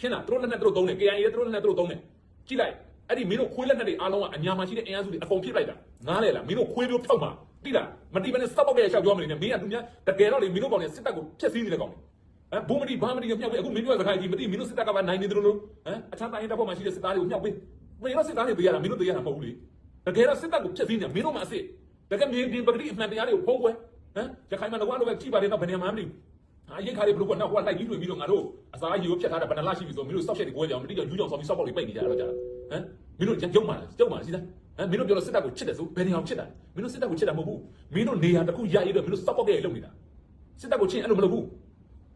ရှင်းလားသူတို့လက်နဲ့သူတို့သုံးတယ် KIA သူတို့လက်နဲ့သူတို့သုံးတယ်ကြည့်လိုက်အဲ့ဒီမင်းတို့ခွေးလက်နဲ့တွေအားလုံးကအညာမှာရှိတဲ့အင်အားစုတွေအကုန်ဖြစ်လိုက်တာငားလေလားမင်းတို့ခွေးပြိုးဖြောက်မှာတိလားမတိဘဲနဲ့စပ်ပေါက်ရဲ့ရှောက်ပြောမနေနဲ့မင်းကသူများတကယ်တော့လေမင်းတို့ကောင်တွေစစ်တပ်ကိုဖျက်ဆီးနေတဲ့ကောင်တွေ ဟမ်ဘုံမတိဘာမတိကိုမြောက်ပေးအခုမင်းတို့ကစခိုင်းကြီးမတိမင်းတို့စစ်တပ်ကပါနိုင်နေတယ်လို့ဟမ်အချမ်းတိုင်းတပ်ဖွဲ့မှာရှိတဲ့စစ်သားတွေကိုမြောက်ပေးမင်းတို့စစ်သားတွေပေးရတာမင်းတို့ပေးရတာမဟုတ်ဘူးလေတကယ်တော့စစ်တပ်ကိုဖျက်ဆီးနေတာမင်းတို့မှအစ်စ်တကယ်မြေပြင်ပဂတိအမှန်တရားတွေကိုဖုံးကွယ်ဟမ်ရခိုင်မှာတော့တော့ပဲကြည့်ပါတယ်တော့ဘယ်နေမှာမသိဘူးအာရင်ခါလေးဘလို့ကတော့ဟိုကလိုက်ပြီးတွေ့ပြီးတော့ငါတို့အစားရေကိုဖြတ်ထားတာဘယ်နှလားရှိပြီဆိုမင်းတို့စောက်ချက်တွေကိုကြအောင်မတိတော့ယူကြောင်ဆောင်ပြီးစောက်ပေါက်တွေပိတ်နေကြတော့ကြာဟမ်မင်းတို့ကြုံမှာကြုံမှာစီးသားဟမ်မင်းတို့ပြောလို့စစ်တပ်ကိုချစ်တယ်ဆိုဘယ်နေအောင်ချစ်တာမင်းတို့စစ်တပ်ကိုချစ်တာမဟုတ်ဘူးမင်းတို့နေရာတစ်ခုရရတော့မင်းတို့စောက်ပေါက်ရဲ့လုပ်နေတာစစ်တပ်ကိုချင်းအဲ့လိုမလုပ်ဘူး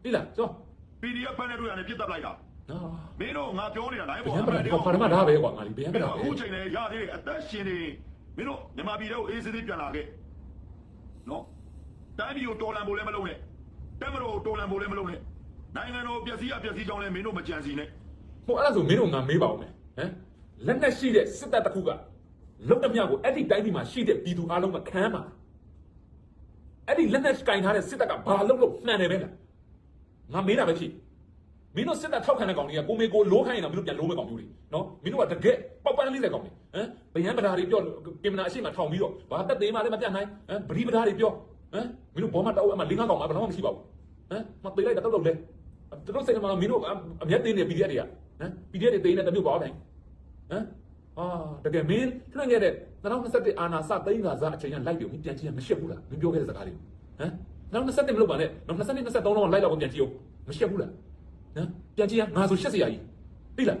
တိလားကျော် PDF ဖမ်းတဲ့တို့ရတယ်ပြစ်တက်လိုက်တာနော်မင်းတို့ငါပြောနေတာတိုင်းဘယ်ပေါ့ဟန်ပါဘာမှဒါပဲကွာငါလीဘယ်ဟန်မင်းပါတို့အခုချိန်လေရသေးတယ်အသက်ရှင်နေမင်းတို့မြန်မာပြည်တော့အေးစေးသေးပြန်လာခဲ့နော်တိုင်းပြည်ကိုတော်လန်ဖို့လည်းမလုပ်နဲ့တက်မတော်ကိုတော်လန်ဖို့လည်းမလုပ်နဲ့နိုင်ငံတော်ပျက်စီးရပျက်စီးကြောင်းလည်းမင်းတို့မကြံစီနဲ့ဟိုအဲ့ဒါဆိုမင်းတို့ငါမေးပါဦးမယ်ဟမ်လက်နဲ့ရှိတဲ့စစ်တပ်တစ်ခုကလုံတမျှကိုအဲ့ဒီတိုင်းပြည်မှာရှိတဲ့ပြည်သူအလုံးကခံမှာအဲ့ဒီလက်နဲ့ကင်ထားတဲ့စစ်တပ်ကဘာလုပ်လို့မှန်တယ်ပဲလား ငါမေးတာပဲဖြစ်မင်းတို့စစ်တပ်ထောက်ခံတဲ့ကောင်တွေကကိုမေကိုလိုးခိုင်းရင်တော့မင်းတို့ပြန်လိုးမဲ့ကောင်မျိုးတွေနော်မင်းတို့ကတကယ်ပောက်ပန်းလေးတဲ့ကောင်တွေဟမ်ဗျံပဓာတွေပြောကင်မရာအရှိမထောင်ပြီးတော့ဘာတက်သေးမှလည်းမပြတ်နိုင်ဟမ်ပရိပဓာတွေပြောဟမ်မင်းတို့ဘောမတောက်အမှလေးငါးကောင်မှဘယ်တော့မှမရှိပါဘူးဟမ်မသေးလိုက်တော့တော့လေသူတို့စိတ်ကမှမင်းတို့အမျက်တင်းနေ PDF တွေကဟမ် PDF တွေတင်းနေတမျိုးပေါ့တိုင်းဟမ်အာတကယ်မင်းထွန်းခဲ့တဲ့2021အာနာစသိန်းကစားအချိန်ကလိုက်ပြီးမင်းပြန်ကြည့်ရမရှက်ဘူးလားမင်းပြောခဲ့တဲ့စကားလေးဟမ် 2021မလုပ်ပါနဲ့2022 23တော့လိုက်တော့ပြန်ကြည့်အောင်မရှက်ဘူးလားနော်ပြန်ကြည့်ရငါဆိုရှက်စရာကြီးသိလား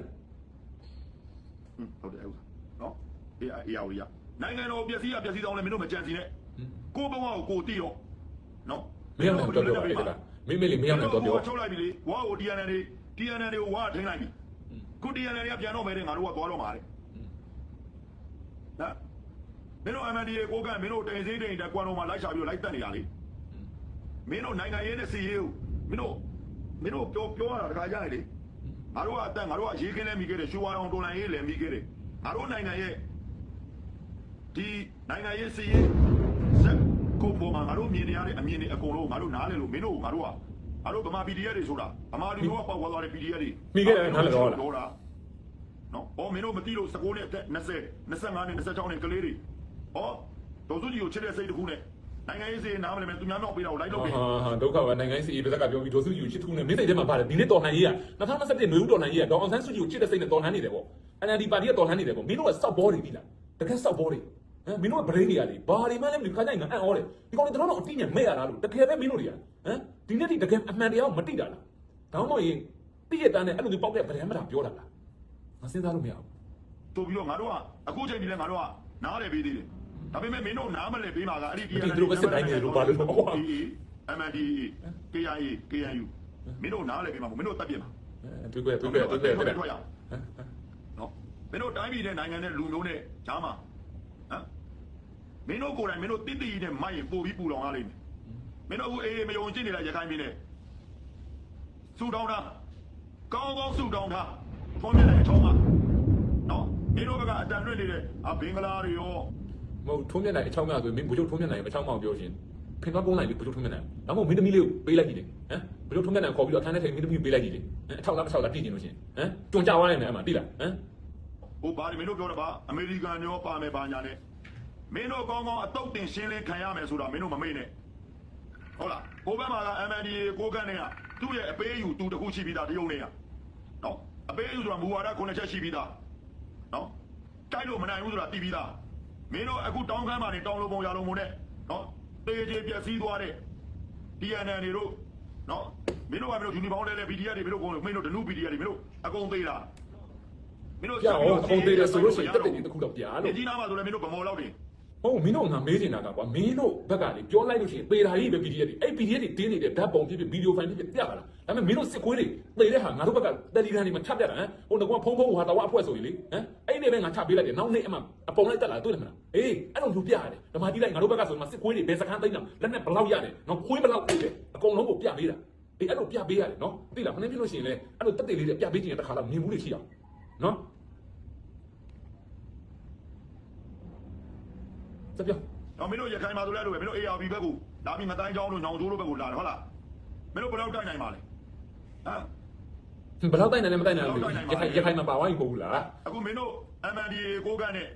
ဟုတ်တယ်ဥစ္စာနော်အေးအေးအောင်ရနိုင်ငံတော်ပျက်စီးရပျက်စီးကြောင်းလည်းမင်းတို့မကြံစီနဲ့ကိုဘဝကိုကိုတီးတော့နော်မင်းအောင်လည်းတော့ပြောပါလေလားမင်းမလေးမင်းအောင်လည်းတော့ပြောချုပ်လိုက်ပြီလေဝါကို TNN တွေ TNN တွေကိုဝါထိန်းလိုက်ပြီခု TNN တွေကပြန်တော့မယ်တဲ့ငါတို့ကသွားတော့မှာတဲ့ဟမ်မင်းတို့ MNDA ကိုကမင်းတို့တိန်စိမ့်တိန်တက်ကွမ်တော်မှာလိုက်ရှာပြီးလိုက်တက်နေတာလေ မင်းတို့နိုင်ငံရေးနဲ့စီရေးကိုမင်းတို့မင်းတို့ပြောပြောရတာတခါကြရလေငါတို့ကအတက်ငါတို့ကရေးခင်းလဲမိခဲ့တယ်ရှူဝါအောင်တော်လိုင်းရေးလည်းမိခဲ့တယ်ငါတို့နိုင်ငံရဲ့ဒီနိုင်ငံရေးစီရေးစက်ကိုပေါ်မှာငါတို့မြင်နေရတဲ့အမြင်တွေအကုန်လုံးငါတို့နားလဲလို့မင်းတို့ငါတို့ကငါတို့ဗမာ PDF တွေဆိုတာဗမာလူမျိုးကပေါက်သွားတဲ့ PDF တွေမိခဲ့တယ်နားလဲတော့လားတော့လားနော်ဟောမင်းတို့မသိလို့19နဲ့အသက်20 25နဲ့26နဲ့ကလေးတွေဟောဒေါ်စုကြီးကိုချစ်တဲ့စိတ်တစ်ခုနဲ့ နိုင်ငံရေးစီနားမလဲမယ်သူများမြောက်ပေးတာကိုလိုက်တော့ပြီဟာဟာဒုက္ခပဲနိုင်ငံစီအေးပါဇက်ကပြောပြီးဒိုစုကြီးကိုချစ်ထူးနေမင်းစိတ်ထဲမှာပါတယ်ဒီနေ့တော်လှန်ရေးက2021နွေဦးတော်လှန်ရေးကဒေါအောင်ဆန်းစုကြည်ကိုချစ်တဲ့စိတ်နဲ့တော်လှန်နေတယ်ပေါ့ NLD ပါတီကတော်လှန်နေတယ်ပေါ့မင်းတို့ကစောက်ဘောတွေပြီလားတကယ်စောက်ဘောတွေဟမ်မင်းတို့ကဗရိန်းတွေကလေဘာတွေမှလည်းမခါနိုင်ငါအံ့ဩတယ်ဒီကောင်တွေတော့အတိညာမဲ့ရတာလို့တကယ်ပဲမင်းတို့တွေကဟမ်ဒီနေ့ဒီတကယ်အမှန်တရားကိုမတိတာလားဒါမှမဟုတ်ရင်တိရတန်းနဲ့အဲ့လိုမျိုးပေါက်တဲ့ဗရမ်းမတာပြောတာလားငါစဉ်းစားလို့မရဘူးဆိုပြီးတော့ငါတို့ကအခုချိန်ဒီလဲငါတို့ကနားတယ်ပေးသေးတယ် ဒါပေမဲ့မင်းတို့နားမလဲပေးမှာကအဲ့ဒီ MNDAA KIA KNU မင်းတို့နားလဲပေးမှာမင်းတို့တက်ပြစ်မှာတွေ့ကြတွေ့ကြတွေ့ကြတွေ့ကြထွက်ရနော်မင်းတို့တိုင်းပြည်နဲ့နိုင်ငံနဲ့လူမျိုးနဲ့ဂျားမှာဟမ်မင်းတို့ကိုယ်တိုင်မင်းတို့တိတိနဲ့မိုက်ရင်ပို့ပြီးပူလောင်ရလိမ့်မယ်မင်းတို့အခုအေးအေးမယုံကြည်နေလိုက်ရခိုင်ပြည်နဲ့စူတောင်းတာကောင်းကောင်းစူတောင်းတာဖုန်းမြတဲ့အချောင်းမှာနော်မင်းတို့ဘက်ကအတန်လွင့်နေတဲ့အဘင်္ဂလားတွေရော မဟုတ်ထုံးမြတ်နိုင်အချောင်းများဆိုမင်းဘုချုပ်ထုံးမြတ်နိုင်မချောင်းမအောင်ပြောရှင်ဖင်သွားကုန်းနိုင်ပြီဘုချုပ်ထုံးမြတ်နိုင်ဒါမှမဟုတ်မင်းသမီးလေးကိုပေးလိုက်ကြည့်တယ်ဟမ်ဘုချုပ်ထုံးမြတ်နိုင်ခေါ်ပြီးတော့အခန်းထဲထိုင်မင်းသမီးပေးလိုက်ကြည့်တယ်ဟမ်အထောက်လားမထောက်လားသိကျင်လို့ရှင်ဟမ်ကြုံကြသွားနိုင်တယ်အမှသိလားဟမ်ဟိုဘာတွေမင်းတို့ပြောတာပါအမေရိကန်ရောပါမယ်ပါညာနဲ့မင်းတို့ကောင်းကောင်းအတုတ်တင်ရှင်းလင်းခံရမယ်ဆိုတာမင်းတို့မမေ့နဲ့ဟုတ်လားဟိုဘက်မှာက MNDA ကိုကန်းနေကသူ့ရဲ့အပေးအယူသူတစ်ခုရှိပြီးသားတရုံနေရနော်အပေးအယူဆိုတာမူဝါဒခုနှစ်ချက်ရှိပြီးသားနော်တိုက်လို့မနိုင်ဘူးဆိုတာသိပြီးသား မင်းတို့အခုတောင်းခမ်းပါနေတောင်းလို့ပုံရလုံးပုံနဲ့နော်တေးကြီးပြက်စီးသွားတဲ့ DNN တွေတို့နော်မင်းတို့ကမင်းတို့ယူနီဖောင်းလဲလဲ BDR တွေမင်းတို့ကုန်မင်းတို့ဒနု BDR တွေမင်းတို့အကုန်သေးတာမင်းတို့ပြအောင်အကုန်သေးတယ်ဆိုလို့ရှိရင်တက်တယ်ဒီတစ်ခုတော့ပြားဒီလို့ကြီးနာမှာဆိုလဲမင်းတို့ဗမော်လောက်နေ ဟုတ်မင်းတို့ငါမေးနေတာကကွာမင်းတို့ဘက်ကလေပြောလိုက်လို့ရှိရင်ပေတာကြီးပဲ PDF တွေအဲ့ PDF တွေတင်းနေတဲ့ဓာတ်ပုံဖြစ်ဖြစ်ဗီဒီယိုဖိုင်ဖြစ်ဖြစ်ပြပါလားဒါပေမဲ့မင်းတို့စစ်ကွေးတွေသေတဲ့ဟာငါတို့ဘက်ကတယ်လီဂရမ်တွေမှာချပြတာဟမ်ဟိုတော့ဖုံဖုံဟာတော့အဖွဲ့ဆိုရင်လေဟမ်အဲ့ဒီပဲငါချပေးလိုက်တယ်နောက်နေ့အမှအပုံလိုက်တက်လာတွေ့တယ်မလားအေးအဲ့လိုလူပြရတယ်ဓမ္မတိလိုက်ငါတို့ဘက်ကဆိုရင်စစ်ကွေးတွေဘယ်စခန်းသိမ်းတာလက်နဲ့ဘလောက်ရတယ်နော်ခွေးဘလောက်ပြည့်တယ်အကုန်လုံးကိုပြပေးတာအေးအဲ့လိုပြပေးရတယ်နော်သိလားခဏပြလို့ရှိရင်လေအဲ့လိုတက်တယ်လေးတွေပြပေးခြင်းတခါတော့မြင်မှုတွေရှိအောင်နော် စပြောတော့မင်းတို့ရခိုင်မှာဆိုလဲလို့ပဲမင်းတို့ ARB ဘက်ကိုလာပြီးငတိုင်းချောင်းတို့ညောင်ကျိုးတို့ဘက်ကိုလာတယ်ဟုတ်လားမင်းတို့ဘယ်တော့တိုက်နိုင်ပါလဲဟမ်ဘယ်တော့တိုင်နေလဲမတိုင်နိုင်ဘူးရခိုင်ရခိုင်မှာပါဝိုင်းပို့ဘူးလားအခုမင်းတို့ MNDA ကိုကန်းနဲ့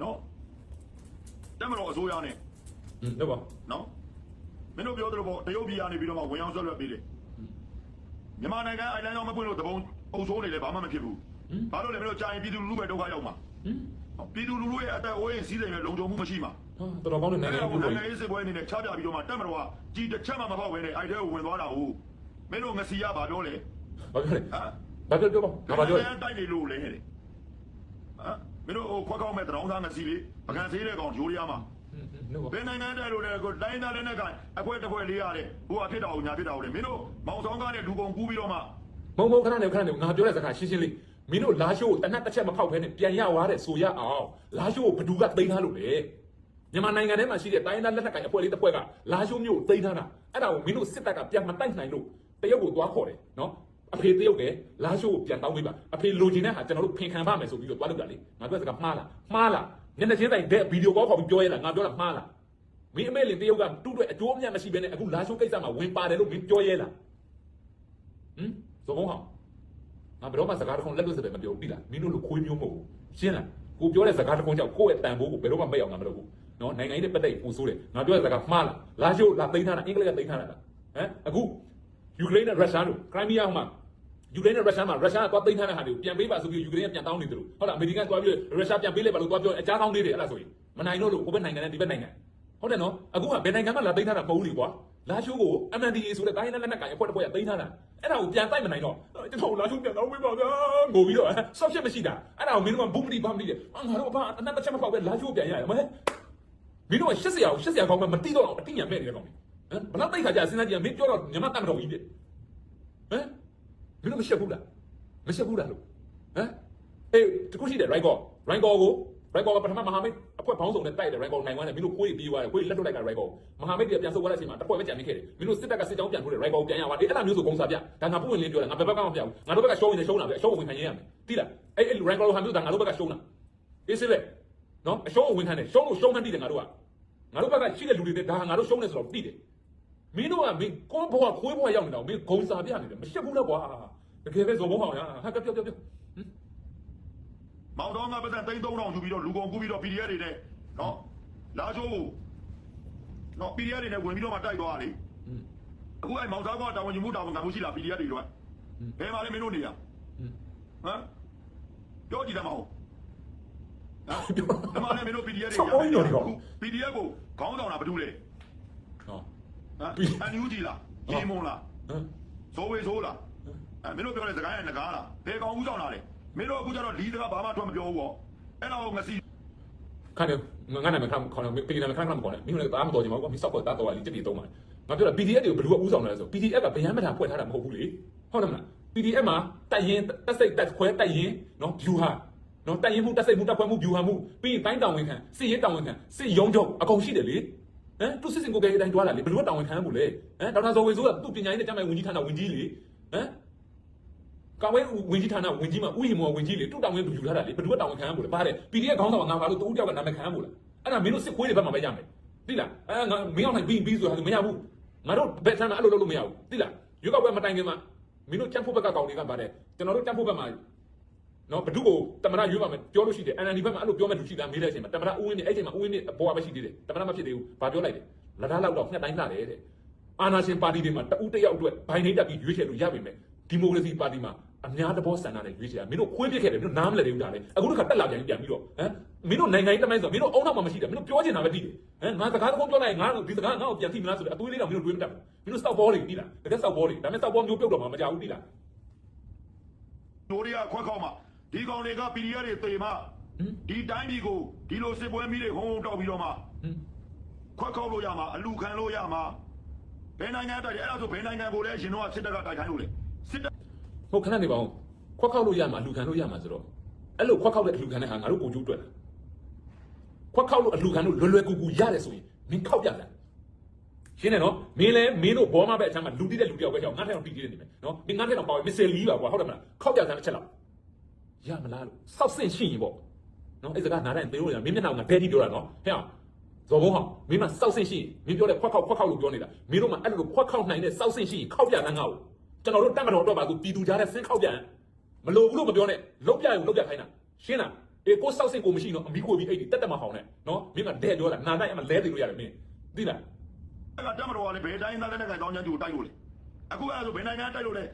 နော်တက်မတော်အစိုးရနဲ့ဟင်းတော့ပါနော်မင်းတို့ပြောသလိုပေါ့တရုတ်ပြည်ကနေပြီးတော့မှဝင်အောင်ဆွဲလွတ်ပေးတယ်မြန်မာနိုင်ငံအိုင်လန်ကြောင့်မပွင့်လို့တပုံအုပ်ဆိုးနေလေဘာမှမဖြစ်ဘူးဘာလို့လဲမင်းတို့ကြာရင်ပြည်သူလူထုပဲဒုက္ခရောက်မှာဟင်း ပြည်သူလူထုရဲ့အသက်အိုးအိမ်စည်းစိမ်နဲ့လုံခြုံမှုမရှိမှာဟာတော်တော်ကောင်းတဲ့နိုင်ငံအဲ့ဒါကိုကိုနိုင်ငံရေးစစ်ပွဲအနေနဲ့ချပြပြီးတော့မှတက်မတော်ကကြီးတစ်ချက်မှမဖောက်ဘဲနဲ့အိုက်တဲကိုဝင်သွားတာဟုတ်မင်းတို့ငစီရဘာပြောလဲဘာပြောလဲဟမ်ဘာပြောပြောပါငါဘာပြောလဲတိုက်နေလို့လဲတဲ့ဟမ်မင်းတို့ဟိုခွက်ကောက်မဲ့တရောင်းသားငစီလေးပကံသေးတဲ့ကောင်ဂျိုးရီယာမှာနော်ပါဘယ်နိုင်ငံတိုက်လို့လဲကိုတိုင်းသားလည်းနဲ့ကအခွဲတစ်ခွဲလေးရတယ်ဟိုအဖြစ်တော်အောင်ညာဖြစ်တော်အောင်လေမင်းတို့မောင်ဆောင်ကားနဲ့လူကုန်ကူးပြီးတော့မှမုံမုံခဏနေခဏနေငါပြောတဲ့စကားရှင်းရှင်းလေး မင်းတို့လာရှိုးကိုတနတ်တစ်ချက်မဖောက်ဖဲနဲ့ပြန်ရသွားတဲ့ဆိုရအောင်လာရှိုးကိုဘသူကသိမ်းထားလို့လေမြန်မာနိုင်ငံထဲမှာရှိတဲ့တိုင်းသားလက်နက်ကိုင်အဖွဲ့လေးတစ်ဖွဲ့ကလာရှိုးမျိုးကိုသိမ်းထားတာအဲ့ဒါကိုမင်းတို့စစ်တပ်ကပြန်မတိုက်နိုင်လို့တရုတ်ကိုသွားခေါ်တယ်နော်အဖေတရုတ်ကလာရှိုးကိုပြန်တောင်းပေးပါအဖေလိုချင်တဲ့ဟာကျွန်တော်တို့ဖင်ခံပါမယ်ဆိုပြီးတော့သွားလုပ်တာလေငါပြောစကားမှားလားမှားလားညနေချင်းတိုင်းတဲ့ဗီဒီယိုကောခေါ်ပြီးပြောရတာငါပြောတာမှားလားမင်းအမေလင်တရုတ်ကတူးတဲ့အကျိုးအမြတ်မရှိဘဲနဲ့အခုလာရှိုးကိစ္စမှာဝင်ပါတယ်လို့မင်းပြောရဲလားဟမ်ဇော်ဘုံဟောငါ ဘယ်တော့မှစကားတစ်ခုလက်လွတ်စပယ်မပြောဘူးပြီလားမင်းတို့လိုခွေးမျိုးမဟုတ်ဘူးရှင်းလားကိုပြောတဲ့စကားတစ်ခုကြောင့်ကိုယ့်ရဲ့တန်ဖိုးကိုဘယ်တော့မှမဲ့အောင်ငါမလုပ်ဘူးနော်နိုင်ငံရေးနဲ့ပတ်သက်ပူဆိုးတယ်ငါပြောတဲ့စကားမှားလားလာရှို့လာသိမ်းထားတာအင်္ဂလိပ်ကသိမ်းထားတာလားဟမ်အခုယူကရိန်းနဲ့ရုရှားတို့ခရိုင်းမီးယားမှာယူကရိန်းနဲ့ရုရှားမှာရုရှားကသွားသိမ်းထားတဲ့ဟာတွေကိုပြန်ပေးပါဆိုပြီးယူကရိန်းကပြန်တောင်းနေတယ်လို့ဟုတ်လားအမေရိကန်ကသွားပြီးရုရှားပြန်ပေးလိုက်ပါလို့သွားပြောအကြားကောင်းလေးတွေအဲ့ဒါဆိုရင်မနိုင်တော့လို့ဟိုဘက်နိုင်ငံနဲ့ဒီဘက်နိုင်ငံဟုတ်တယ်နော်အခုကဘယ်နိုင်ငံမှလာသိမ်းထားတာမဟုတ်ဘူးလေကွာ လာရှိုးကို MNDA ဆိုတဲ့တိုင်းနဲ့လက်နက်ကိုင်အဖွဲ့တစ်ဖွဲ့ကသိမ်းထားတာအဲ့ဒါကိုပြန်တိုက်မနိုင်တော့ကျွန်တော်လာရှိုးပြန်တော့ဝေးပါဗျာငိုပြီးတော့ဆော့ဖြစ်မရှိတာအဲ့ဒါကိုမင်းတို့ကဘူးမတိဘာမတိတယ်ငါတို့ဘာအနက်တစ်ချက်မဖောက်ပဲလာရှိုးပြန်ရတယ်မဟုတ်မင်းတို့က80ရာကို80ရာကောင်းမှမတိတော့အောင်အတိညာမဲ့နေတယ်ကောင်းဟမ်ဘလောက်တိတ်ခါကြစဉ်းစားကြည့်မင်းပြောတော့ညမတတ်မတော်ကြီးပြဟမ်မင်းတို့မရှက်ဘူးလားမရှက်ဘူးလားလို့ဟမ်အေးတခုရှိတယ် right call right call ကို right call ကပထမမဟာမိတ်အဖွဲ့ပေါင်းစုံနဲ့တိုက်တယ် right call နိုင်သွားတယ်မင်းတို့ကိုယ်ပြီးသွားတယ်ကိုယ်လက်တော့လိုက်က right call မဟာမိတ်တွေပြန်ဆုတ်သွားတဲ့အချိန်မှာတစ်ဖွဲ့ပဲကြံနေခဲ့တယ်မင်းတို့စစ်တပ်ကစစ်ကြောင်းပြန်ထိုးတယ် right call ပြန်ရသွားတယ်အဲ့ဒါမျိုးဆိုကုန်းစားပြဒါငါပုံဝင်လင်းပြောတယ်ငါဘယ်ဘက်ကမှမပြောဘူးငါတို့ဘက်ကရှုံးနေတယ်ရှုံးတာပဲအရှုံးကိုဝင်ခံရရမယ်တိလားအဲ့အဲ့ right call ဟာမျိုးဒါငါတို့ဘက်ကရှုံးတာအေးစစ်ပဲနော်အရှုံးကိုဝင်ခံတယ်ရှုံးလို့ရှုံးမှန်းတိတယ်ငါတို့ကငါတို့ဘက်ကရှိတဲ့လူတွေဒါငါတို့ရှုံးနေဆိုတော့တိတယ်မင်းတို့ကမင်းကိုဘွားခွေးဘွားရောက်နေတော့မင်းဂုံစားပြနေတယ်မရှက်ဘူးလားကွာတကယ်ပဲဇော်ဘုံဟောင်းရဟာကပြောပြောပြော မောင်တော်ကပတ်စံသိန်း3000ယူပြီးတော့လူကုန်ကူးပြီးတော့ PDF တွေနဲ့နော်လာချိုးကိုနော် PDF တွေနဲ့ဝင်ပြီးတော့မှတိုက်သွားတာလေအခုအဲ့မောင်သားကတာဝန်ယူမှုတာဝန်ခံမှုရှိလား PDF တွေတော့ဘယ်မှာလဲမင်းတို့နေရဟမ်ပြောကြည့်တယ်မဟုတ်ဟမ်ဒီမှာလည်းမင်းတို့ PDF တွေ PDF ကိုခေါင်းဆောင်တာဘာလို့လဲနော်ဟမ်အန်ယူဂျီလားရေမုံလားဟမ်ဇိုးဝေဇိုးလားအဲမင်းတို့ပြောတဲ့စကားရငကားလားဘယ်ကောင်ဦးဆောင်တာလဲ မင်းတို့အခုကျတော့လီးစကားဘာမှထွက်မပြောဘူးပေါ့အဲ့တော့ငစီခါနေငါနာမည်ခါခေါ်နေပြည်နာမည်ခါခါမခေါ်နဲ့မင်းလည်းတားမတော်ချင်ပါဘူးကွာမင်းစောက်ကတော့တားတော်ရလीတက်ပြေသုံးပါငါပြောတာ PDF တွေကိုဘယ်လိုကဥဆောင်လဲဆို PDF ကဗျမ်းမထာဖွဲ့ထားတာမဟုတ်ဘူးလေဟုတ်တယ်မလား PDF မှာတက်ရင်တက်စိတ်တက်ခွဲတက်ရင်နော် view ဟာနော်တက်ရင်မှုတက်စိတ်မှုတက်ခွဲမှု view ဟာမှုပြီးရင်တိုင်းတောင်ဝင်ခံစစ်ရေးတောင်ဝင်ခံစစ်ရုံးချုပ်အကုန်ရှိတယ်လေဟမ်သူစစ်စင်ကိုကြဲတိုင်းတွားလာလေဘယ်လိုတောင်ဝင်ခံမှုလဲဟမ်ဒေါက်တာဇော်ဝေဆိုးကသူ့ပညာရေးနဲ့ကျမ်းမာရေးဝန်ကြီးဌာနဝန်ကြီးလေဟမ် ကာဝဲဝင်ကြီးဌာနဝင်ကြီးမှာဥယျာဉ်မော်ဝင်ကြီးလေတူတောင်ဝင်သူယူထားတာလေဘယ်သူကတောင်ဝင်ခံရမို့လဲပါတယ် PDF ခေါင်းဆောင်ကငါဘာလို့တူတယောက်ကနာမည်ခံရမို့လဲအဲ့ဒါမင်းတို့စစ်ခွေးတွေဘက်မှာပဲရမယ်သိလားအဲငါမင်းအောင်နိုင်ပြီးပြီးဆိုတာမရဘူးငါတို့ဘက်ဆန်းမှာအဲ့လိုလုပ်လို့မရဘူးသိလားရွေးကောက်ပွဲမတိုင်ခင်မှာမင်းတို့ကြံ့ဖို့ဘက်ကကောင်တွေကပါတယ်ကျွန်တော်တို့ကြံ့ဖို့ဘက်မှာနော်ဘဒုကိုတမရရွေးပါမယ်ပြောလို့ရှိတယ် NND ဘက်မှာအဲ့လိုပြောမဲ့လူရှိလားမေးတဲ့အချိန်မှာတမရဦးဝင်းနေအဲ့ချိန်မှာဦးဝင်းနေအပေါ်ကပဲရှိသေးတယ်တမရမဖြစ်သေးဘူးဘာပြောလိုက်တယ်လဒါလောက်တော့ငှက်တိုင်းလာတယ်တဲ့အာနာရှင်ပါတီတွေမှာတဦးတစ်ယောက်အတွက်ဘိုင်နေတက်ပြီးရွေးချယ်လို့ရပါမယ် ဒီမိုကရေစီပါတီမှာအများသဘောဆန္ဒနဲ့ရွေးချယ်တာမင်းတို့ခွေးပြစ်ခဲ့တယ်မင်းတို့နားမလဲဘူးဒါလေအခုတစ်ခါတက်လာပြန်ပြန်ပြီးတော့ဟမ်မင်းတို့နိုင်ငံရေးတမိုင်းဆိုမင်းတို့အုံနောက်မှမရှိတယ်မင်းတို့ပြောချင်တာပဲသိတယ်ဟမ်ငါစကားတစ်ခုပြောလိုက်ငါဒီစကားငါ့ကိုပြန်သိမလားဆိုတော့အသွေးလေးတော့မင်းတို့တွေးမတတ်ဘူးမင်းတို့စောက်ဘောတွေသိလားတကယ်စောက်ဘောတွေဒါပေမဲ့စောက်ဘောမျိုးပြုတ်တော့မှမကြောက်ဘူးသိလားတို့တွေကခွက်ခေါက်မှဒီကောင်တွေက PDF တွေတေမှဒီတိုင်းပြည်ကိုဒီလိုစစ်ပွဲမီးတွေဟုံးဟုံးတောက်ပြီးတော့မှဟမ်ခွက်ခေါက်လို့ရမှာအလူခံလို့ရမှာဘယ်နိုင်ငံတိုက်တယ်အဲ့ဒါဆိုဘယ်နိုင်ငံကိုလည်းရှင်တို့ကစစ်တပ်ကတိုက်ခိုင်းလို့လေ စစ်တပ်ဟုတ်ခဏနေပါဦးခွက်ခောက်လို့ရမှာလူခံလို့ရမှာဆိုတော့အဲ့လိုခွက်ခောက်တဲ့အလူခံတဲ့ဟာငါတို့ကိုကျိုးတွက်လာခွက်ခောက်လို့အလူခံလို့လွယ်လွယ်ကူကူရတယ်ဆိုရင်မင်းခောက်ပြတယ်ရှင်းတယ်နော်မင်းလဲမင်းတို့ဘောမပဲအချမ်းမှာလူတိတဲ့လူတယောက်ပဲကြောက်ငါးထက်အောင်တီးတီးနေမယ်နော်မင်းငါးထက်အောင်ပါဝင်မစ်ဆယ်လီးပါကွာဟုတ်တယ်မလားခောက်ပြတယ်တစ်ချက်လောက်ရမလားလို့စောက်ဆင့်ရှိရင်ပေါ့နော်အဲ့စကားနားတိုင်းသေလို့ရမင်းမျက်နှာကငါဘဲတီပြောတာနော်ဟဲ့အောင်ဇော်ဘုံဟောမင်းမစောက်ဆင့်ရှိရင်မင်းပြောတဲ့ခွက်ခောက်ခွက်ခောက်လို့ပြောနေတာမင်းတို့မှအဲ့လိုခွက်ခောက်နိုင်တဲ့စောက်ဆင့်ရှိရင်ခောက်ပြတယ်ငါ့ကို ကျွန်တော်တို့တတ်မတော်တော့ပါဘူးပြည်သူကြားတဲ့ဆင်းခောက်ပြန်မလိုဘူးလို့မပြောနဲ့လောက်ပြရုံလောက်ပြခိုင်းတာရှင်းလားအေးကိုစောက်စင်ကိုမရှိတော့အမီခွေပြီးအဲ့ဒီတက်တက်မဟောင်းနဲ့နော်မင်းကတဲ့ပြောတာနာတိုင်းအမလဲသိလို့ရတယ်မင်းသိလားကတမတော်ကလည်းဘယ်တိုင်းသားလည်းနဲ့ကန်ကောင်းချမ်းသူကိုတိုက်လို့လေအခုအဲ့ဒါဆိုဘယ်နိုင်ငံတိုက်လို့လဲ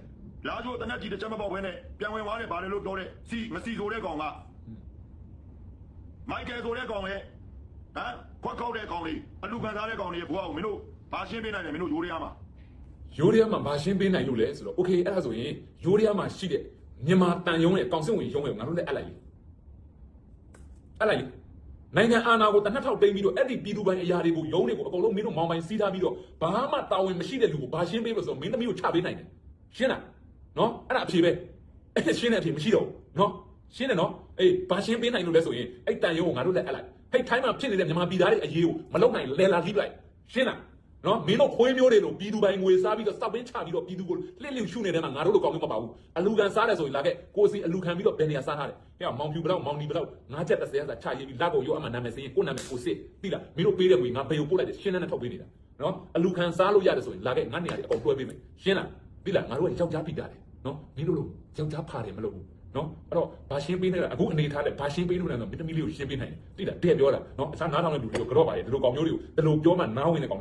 လာချိုတနက်ကြီးတစ်ချက်မပေါက်ဘဲနဲ့ပြန်ဝင်သွားတယ်ဗာလေလို့ပြောတဲ့စီမစီဆိုတဲ့ကောင်ကမိုက်ကယ်ဆိုတဲ့ကောင်လေဟမ်ခွက်ခောက်တဲ့ကောင်လေးအလူခံစားတဲ့ကောင်လေးဘွားကိုမင်းတို့ဘာရှင်းပေးနိုင်လဲမင်းတို့ရိုးရရမှာ ရိုးရဲမှာဘာရှင်းပေးနိုင်လို့လဲဆိုတော့ okay အဲ့ဒါဆိုရင်ရိုးရဲမှာရှိတဲ့မြန်မာတန်ယုံရဲ့ကောင်စစ်ဝင်ယုံရဲ့ငါတို့လည်းအပ်လိုက်လေအပ်လိုက်လေနိုင်ငံအာဏာကိုတနက်ထောက်တိမ့်ပြီးတော့အဲ့ဒီပြည်သူပိုင်းအရာတွေကိုယုံတွေကိုအကုန်လုံးမင်းတို့မောင်းပိုင်းစီးထားပြီးတော့ဘာမှတာဝန်မရှိတဲ့လူကိုဘာရှင်းပေးလို့ဆိုတော့မင်းသမီးကိုချပေးနိုင်တယ်ရှင်းလားနော်အဲ့ဒါအဖြေပဲအဲ့ရှင်းတဲ့အဖြေမရှိတော့ဘူးနော်ရှင်းတယ်နော်အေးဘာရှင်းပေးနိုင်လို့လဲဆိုရင်အဲ့တန်ယုံကိုငါတို့လည်းအပ်လိုက်ဟိတ်ထိုင်းမှာဖြစ်နေတဲ့မြန်မာပြည်သားတွေအရေးကိုမလုံနိုင်လဲလာလှိလိုက်ရှင်းလား နော်မင်းတို့ခွေးမျိုးတွေလို့ပြည်သူပိုင်ငွေစားပြီးတော့စောက်ပင်းချပြီးတော့ပြည်သူကိုလှစ်လှစ်ရှုနေတဲ့မှာငါတို့လိုကောင်းလို့မပါဘူးအလူခံစားတယ်ဆိုရင်လာခဲ့ကိုစီအလူခံပြီးတော့ဘယ်နေရာစားထားတယ်ဟဲ့မောင်ဖြူဘလောက်မောင်နီဘလောက်ငါးချက်30ရာစာချရေးပြီးလက်ကိုရောအမှနာမည်စင်းကိုနာမည်ကိုစစ်သိလားမင်းတို့ပေးတဲ့ငွေငါဘယ်ကိုပို့လိုက်တယ်ရှင်းတဲ့နဲ့ထုတ်ပေးနေတာနော်အလူခံစားလို့ရတယ်ဆိုရင်လာခဲ့ငါနေရာတွေအကုန်တွဲပေးမယ်ရှင်းလားသိလားငါတို့ကယောက်ျားပြီးတာတယ်နော်မင်းတို့လိုယောက်ျားဖာတယ်မလုပ်ဘူးနော်အဲ့တော့ဘာရှင်းပေးနေတာအခုအနေထားလဲဘာရှင်းပေးလို့လဲဆိုမင်းသမီးလေးကိုရှင်းပေးနိုင်တယ်သိလားတဲ့ပြောတာနော်အစားနားထောင်တဲ့လူတွေကိုကြော့ပါရဲ့ဒီလိုကောင်မျိုးတွေကိုဒီလိုပြောမှနားဝင်တဲ့ကောင်မျိုး